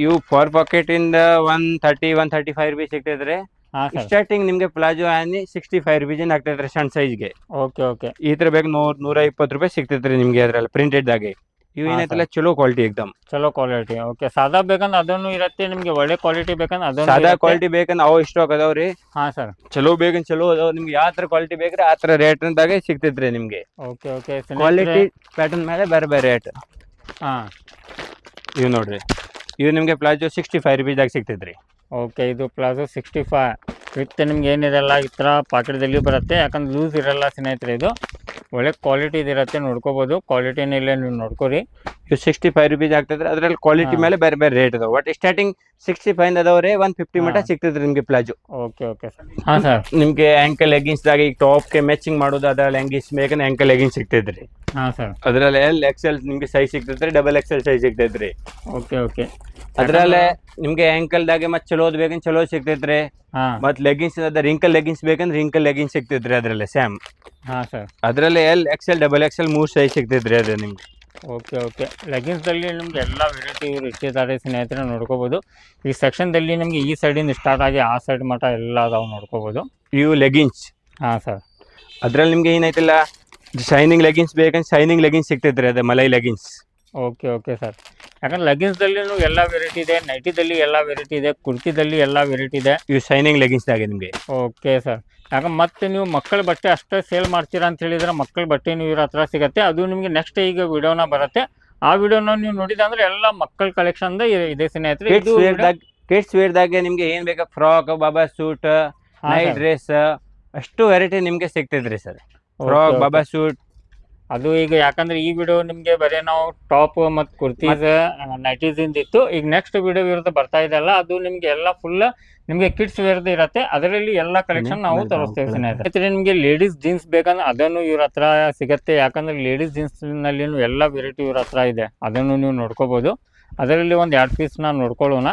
ಇವು ಫೋರ್ ಪಾಕೆಟ್ ಇಂದ one thirty one thirty five rupees ಸಿಗ್ತೈತ್ರಿ ಹಾಂ ಸರ್ ಸ್ಟಾರ್ಟಿಂಗ್ ನಿಮ್ಗೆ ಪ್ಲಾಜೋ ಆನಿ ಸಿಕ್ಸ್ಟಿ ಫೈವ್ ರುಪೀಸ್ ಆಗ್ತೈತ್ರಿ ಸಣ್ಣ ಸೈಜ್ಗೆ ಓಕೆ ಓಕೆ ಈ ತರ ಬೇಕು ನೂರ್ ನೂರ ಇಪ್ಪತ್ತು ರೂಪಾಯಿ ಸಿಗ್ತೈತ್ರಿ ನಿಮಗೆ ಅದ್ರಲ್ಲಿ ಪ್ರಿಂಟೆಡ್ ದಾಗೆ. ಇವು ಏನೈತಲ್ಲ ಚಲೋ ಕ್ವಾಲಿಟಿ ಎಕ್ದಮ್. ಚಲೋ ಕ್ವಾಲಿಟಿ ಓಕೆ ಸಾದಾ ಬೇಕಂದ್ರೆ ಅದನ್ನು ಇರತ್ತೆ ನಿಮ್ಗೆ ಒಳ್ಳೆ ಕ್ವಾಲಿಟಿ ಬೇಕಂದ್ರೆ ಅದನ್ನು ಸಾದಾ ಕ್ವಾಲಿಟಿ ಬೇಕಂದ್ರೆ ಅವು ಇಷ್ಟು ಅದಾವ್ರಿ ಹಾಂ ಸರ್. ಚಲೋ ಬೇಕಂದ್ ಚಲೋ ಅದಾವ. ನಿಮ್ಗೆ ಯಾವ ತರ ಕ್ವಾಲಿಟಿ ಬೇಕ್ರಿ ಆ ತರ ರೇಟ್ ಅಂತಾಗೆ ಸಿಗ್ತೈತ್ರಿ ನಿಮ್ಗೆ. ಓಕೆ ಓಕೆ ಕ್ವಾಲಿಟಿ ಪ್ಯಾಟರ್ನ್ ಮೇಲೆ ಬೇರೆ ಬೇರೆ ರೇಟ್ ಹಾಂ. ಇವು ನೋಡ್ರಿ. ಇವು ನಿಮ್ಗೆ ಪ್ಲಾಜೋ ಸಿಕ್ಸ್ಟಿ ಫೈವ್ ರುಪೀಸ್ದಾಗ ಸಿಗ್ತೈತ್ರಿ. ಓಕೆ ಇದು ಪ್ಲಾಜೋ ಸಿಕ್ಸ್ಟಿ ಫೈವ್ ವಿತ್ ನಿಮ್ಗೆ ಏನಿರಲ್ಲ ಈ ಥರ ಪಾಕೆಟ್ದಲ್ಲಿ ಬರುತ್ತೆ. ಯಾಕಂದ್ರೆ ಲೂಸ್ ಇರಲ್ಲ ಸ್ನೇಹಿತರೆ ಇದು. ಒಳ್ಳೆ ಕ್ವಾಲಿಟಿ ಇರುತ್ತೆ ನೋಡ್ಕೋಬೋದು. ಕ್ವಾಲಿಟಿನ ಇಲ್ಲೇ ನೀವು ನೋಡ್ಕೊರಿ. ಇವು ಸಿಕ್ಸ್ಟಿ ಫೈವ್ ರುಪೀಸ್ ಆಗ್ತೈತ್ರಿ. ಅದ್ರಲ್ಲಿ ಕ್ವಾಲಿಟಿ. ಮೇಲೆ ಬೇರೆ ಬೇರೆ ರೇಟ್ ಅದಾವ. ಬಟ್ ಸ್ಟಾರ್ಟಿಂಗ್ ಸಿಕ್ಸ್ಟಿ ಫೈವ್ ಅದಾವ್ರೆ ಒನ್ ಫಿಫ್ಟಿ ಮಟ ಹಾ. ಸಿಗ್ತೈತ್ರಿ ನಿಮ್ಗೆ ಪ್ಲಾಜು ಓಕೆ ಓಕೆ ಸರ್ ಹಾಂ ಸರ್ ನಿಮ್ಗೆ ಆಂಕಲ್ ಲೆಗಿನ್ಸ್ ದಾಗ ಈಗ ಟಾಪ್ಗೆ ಮ್ಯಾಚಿಂಗ್ ಮಾಡೋದು ಅದ್ರ ಲೆಗಿನ್ಸ್ ಬೇಕಂದ್ರೆ ಆಂಕಲ್ ಲೆಗಿನ್ಸ್ ಸಿಗ್ತೈತ್ರಿ. ಹಾಂ ಸರ್ ಅದ್ರಲ್ಲಿ ಎಲ್ ಎಕ್ಸೆಲ್ ನಿಮ್ಗೆ ಸೈಜ್ ಸಿಗ್ತೈತ್ರಿ ಡಬಲ್ ಎಕ್ಸೆಲ್ ಸೈಜ್ ಸಿಗ್ತೈತ್ರಿ. ಓಕೆ ಓಕೆ ಅದ್ರಲ್ಲೇ ನಿಮ್ಗೆ ಆಂಕಲ್ ದಾಗೆ ಮತ್ತೆ ಚಲೋದ್ ಬೇಕಂದ್ರೆ ಚಲೋ ಸಿಗ್ತೈತ್ರಿ. ಹಾಂ. ಮತ್ ಲೆಗಿನ್ಸ್ ಅದ ರಿಂಕಲ್ ಲೆಗಿನ್ಸ್ ಬೇಕಂದ್ರೆ ರಿಂಕಲ್ ಲೆಗಿನ್ಸ್ ಸಿಗ್ತೈತ್ರಿ ಅದ್ರಲ್ಲೇ ಸ್ಯಾಮ್ ಹಾ ಸರ್ ಅದ್ರಲ್ಲಿ ಎಲ್ ಎಕ್ಸೆಲ್ ಡಬಲ್ ಎಕ್ಸೆಲ್ ಮೂರ್ ಸೈಜ್ ಸಿಗ್ತೈತ್ರಿ ಅದೇ ನಿಮ್ಗೆ. Okay okay. ಲೆಗಿನ್ಸ್ದಲ್ಲಿ ನಿಮ್ಗೆ ಎಲ್ಲ ವೆರೈಟಿ ಇಟ್ಟಿದ್ದಾರೆ ಸ್ನೇಹಿತರೆ ನೋಡ್ಕೋಬೋದು. ಈ ಸೆಕ್ಷನ್ದಲ್ಲಿ ನಿಮಗೆ ಈ ಸೈಡಿಂದ ಸ್ಟಾರ್ಟ್ ಆಗಿ ಆ ಸೈಡ್ ಮಟ್ಟ ಎಲ್ಲ ಅದಾವೆ ನೋಡ್ಕೋಬೋದು. ಇವು ಲೆಗಿನ್ಸ್ ಹಾಂ ಸರ್. ಅದರಲ್ಲಿ ನಿಮ್ಗೆ ಏನಾಯ್ತಿಲ್ಲ? ಶೈನಿಂಗ್ ಲೆಗಿನ್ಸ್ ಬೇಕಂದ್ರೆ ಶೈನಿಂಗ್ ಲೆಗಿನ್ಸ್ ಸಿಗ್ತೈತ್ರಿ ಅದೇ ಮಲೈ ಲೆಗಿನ್ಸ್ ಓಕೆ ಓಕೆ ಸರ್. ಯಾಕಂದ್ರೆ ಲೆಗಿನ್ಸ್ದಲ್ಲಿನೂ ಎಲ್ಲ ವೆರೈಟಿ ಇದೆ ನೈಟಿದಲ್ಲಿ ಎಲ್ಲ ವೆರೈಟಿ ಇದೆ ಕುರ್ತಿದಲ್ಲಿ ಎಲ್ಲ ವೆರೈಟಿ ಇದೆ. ಇವು ಶೈನಿಂಗ್ ಲೆಗಿನ್ಸ್ ಆಗಿದೆ ನಿಮ್ಗೆ. ಓಕೆ ಸರ್ ಯಾಕಂದ್ರೆ ಮತ್ತೆ ನೀವು ಮಕ್ಕಳ ಬಟ್ಟೆ ಅಷ್ಟೇ ಸೇಲ್ ಮಾಡ್ತೀರಾ ಅಂತ ಹೇಳಿದ್ರೆ ಮಕ್ಕಳ ಬಟ್ಟೆ ನೀವು ಇವ್ರ ಹತ್ರ ಸಿಗುತ್ತೆ. ಅದು ನಿಮಗೆ ನೆಕ್ಸ್ಟ್ ಈಗ ವಿಡಿಯೋನ ಬರುತ್ತೆ. ಆ ವಿಡಿಯೋನ ನೀವು ನೋಡಿದ ಅಂದ್ರೆ ಎಲ್ಲ ಮಕ್ಕಳ ಕಲೆಕ್ಷನ್ ಇದೆ ಸ್ನೇಹಿತರೆ. ಕಿಡ್ಸ್ ವೇರ್ ದಾಗ ನಿಮ್ಗೆ ಏನ್ ಬೇಕಾ? Frock baba suit night dress ಅಷ್ಟು ವೆರೈಟಿ ನಿಮ್ಗೆ ಸಿಗ್ತೈತ್ರಿ ಸರ್ ಫ್ರಾಕ್ ಬಾಬಾ ಸೂಟ್ ಅದು ಈಗ ಯಾಕಂದ್ರೆ ಈ ವಿಡಿಯೋ ನಿಮ್ಗೆ ಬರೀ ನಾವು ಟಾಪ್ ಮತ್ತು ಕುರ್ತೀಸ್ ನೈಟೀಸ್ ಇತ್ತು. ಈಗ ನೆಕ್ಸ್ಟ್ ವಿಡಿಯೋ ಇರುತ್ತೆ ಬರ್ತಾ ಇದೆಲ್ಲ ಅದು ನಿಮ್ಗೆ ಎಲ್ಲ ಫುಲ್ ನಿಮಗೆ ಕಿಡ್ಸ್ ವೇರ್ದು ಇರುತ್ತೆ. ಅದರಲ್ಲಿ ಎಲ್ಲ ಕಲೆಕ್ಷನ್ ನಾವು ತರಿಸ್ತೇವೆ ನಿಮ್ಗೆ ಸ್ನೇಹಿತರೆ ನಿಮಗೆ ಲೇಡೀಸ್ ಜೀನ್ಸ್ ಬೇಕಂದ್ರೆ ಅದನ್ನು ಇವ್ರ ಹತ್ರ ಸಿಗುತ್ತೆ. ಯಾಕಂದ್ರೆ ಲೇಡೀಸ್ ಜೀನ್ಸ್ನಲ್ಲಿ ಎಲ್ಲ ವೆರೈಟಿ ಇವ್ರ ಹತ್ರ ಇದೆ. ಅದನ್ನು ನೀವು ನೋಡ್ಕೋಬಹುದು ಅದರಲ್ಲಿ ಒಂದು ಎರಡು ನಾವು ನೋಡ್ಕೊಳ್ಳೋಣ.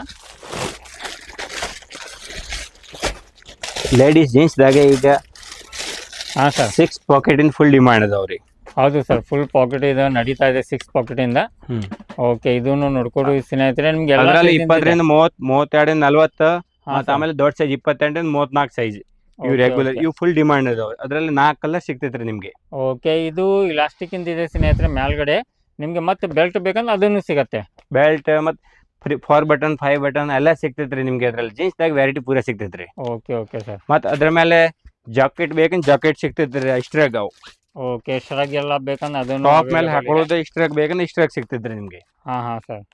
ಲೇಡೀಸ್ ಜೀನ್ಸ್ ದಾಗೆ ಈಗ ಹಾಂ sir six pocket in full demand ಅದಾವ್ರಿ. ಹೌದು ಸರ್ ಫುಲ್ ಪಾಕೆಟ್ ಇದೆ ನಡೀತಾ ಇದೆ ಸಿಕ್ಸ್ ಪಾಕೆಟ್ ಇಂದ. ಓಕೆ ಇದನ್ನು ನೋಡ್ಕೊಂಡು ಸ್ನೇಹಿತರೆ ನಿಮ್ಗೆ ಎಲ್ಲರಲ್ಲಿ ಇಪ್ಪತ್ತರಿಂದ ಮೂವತ್ ಮೂವತ್ತೆರಡರಿಂದ ನಲ್ವತ್ತು ಮತ್ತೆ ಆಮೇಲೆ ದೊಡ್ಡ ಸೈಜ್ ಇಪ್ಪತ್ತೆಂಟರಿಂದ ಮೂವತ್ನಾಲ್ಕು ಸೈಜ್ ಇವು ರೆಗ್ಯುಲರ್ ಇವು ಫುಲ್ ಡಿಮಾಂಡ್ ಅದಾವ ಅದರಲ್ಲಿ ನಾಲ್ಕು ಕಲರ್ ಸಿಗ್ತೈತ್ರಿ ನಿಮಗೆ. ಓಕೆ ಇದು ಇಲಾಸ್ಟಿಕ್ ಇಂದ ಇದೆ ಸ್ನೇಹಿತರೆ ಮೇಲ್ಗಡೆ. ನಿಮ್ಗೆ ಮತ್ತೆ ಬೆಲ್ಟ್ ಬೇಕಂದ್ರೆ ಅದನ್ನು ಸಿಗತ್ತೆ. ಬೆಲ್ಟ್ ಮತ್ತೆ ಫೋರ್ ಬಟನ್ ಫೈವ್ ಬಟನ್ ಎಲ್ಲ ಸಿಗ್ತೈತ್ರಿ ನಿಮ್ಗೆ ಅದ್ರಲ್ಲಿ. ಜೀನ್ಸ್ದಾಗ ವೆರೈಟಿ ಪೂರ ಸಿಗ್ತೈತ್ರಿ. ಓಕೆ ಓಕೆ ಸರ್ ಮತ್ತೆ ಅದ್ರ ಮೇಲೆ ಜಾಕೆಟ್ ಬೇಕಂದ್ರೆ ಜಾಕೆಟ್ ಸಿಗ್ತೈತ್ರಿ ಅಷ್ಟ್ರಾಗ ಅವು. ಓಕೆ ಎಷ್ಟರಾಗೆಲ್ಲ ಬೇಕಂದ್ರೆ ಅದನ್ನು ಟಾಪ್ ಮೇಲೆ ಹಾಕೊಳ್ಳೋದೆ ಇಷ್ಟ್ರಾಗ ಬೇಕಂದ್ರೆ ಇಷ್ಟ್ರಾಗ ಸಿಗ್ತಿದ್ರಿ ನಿಮಗೆ. ಹಾ ಹಾ ಸರ್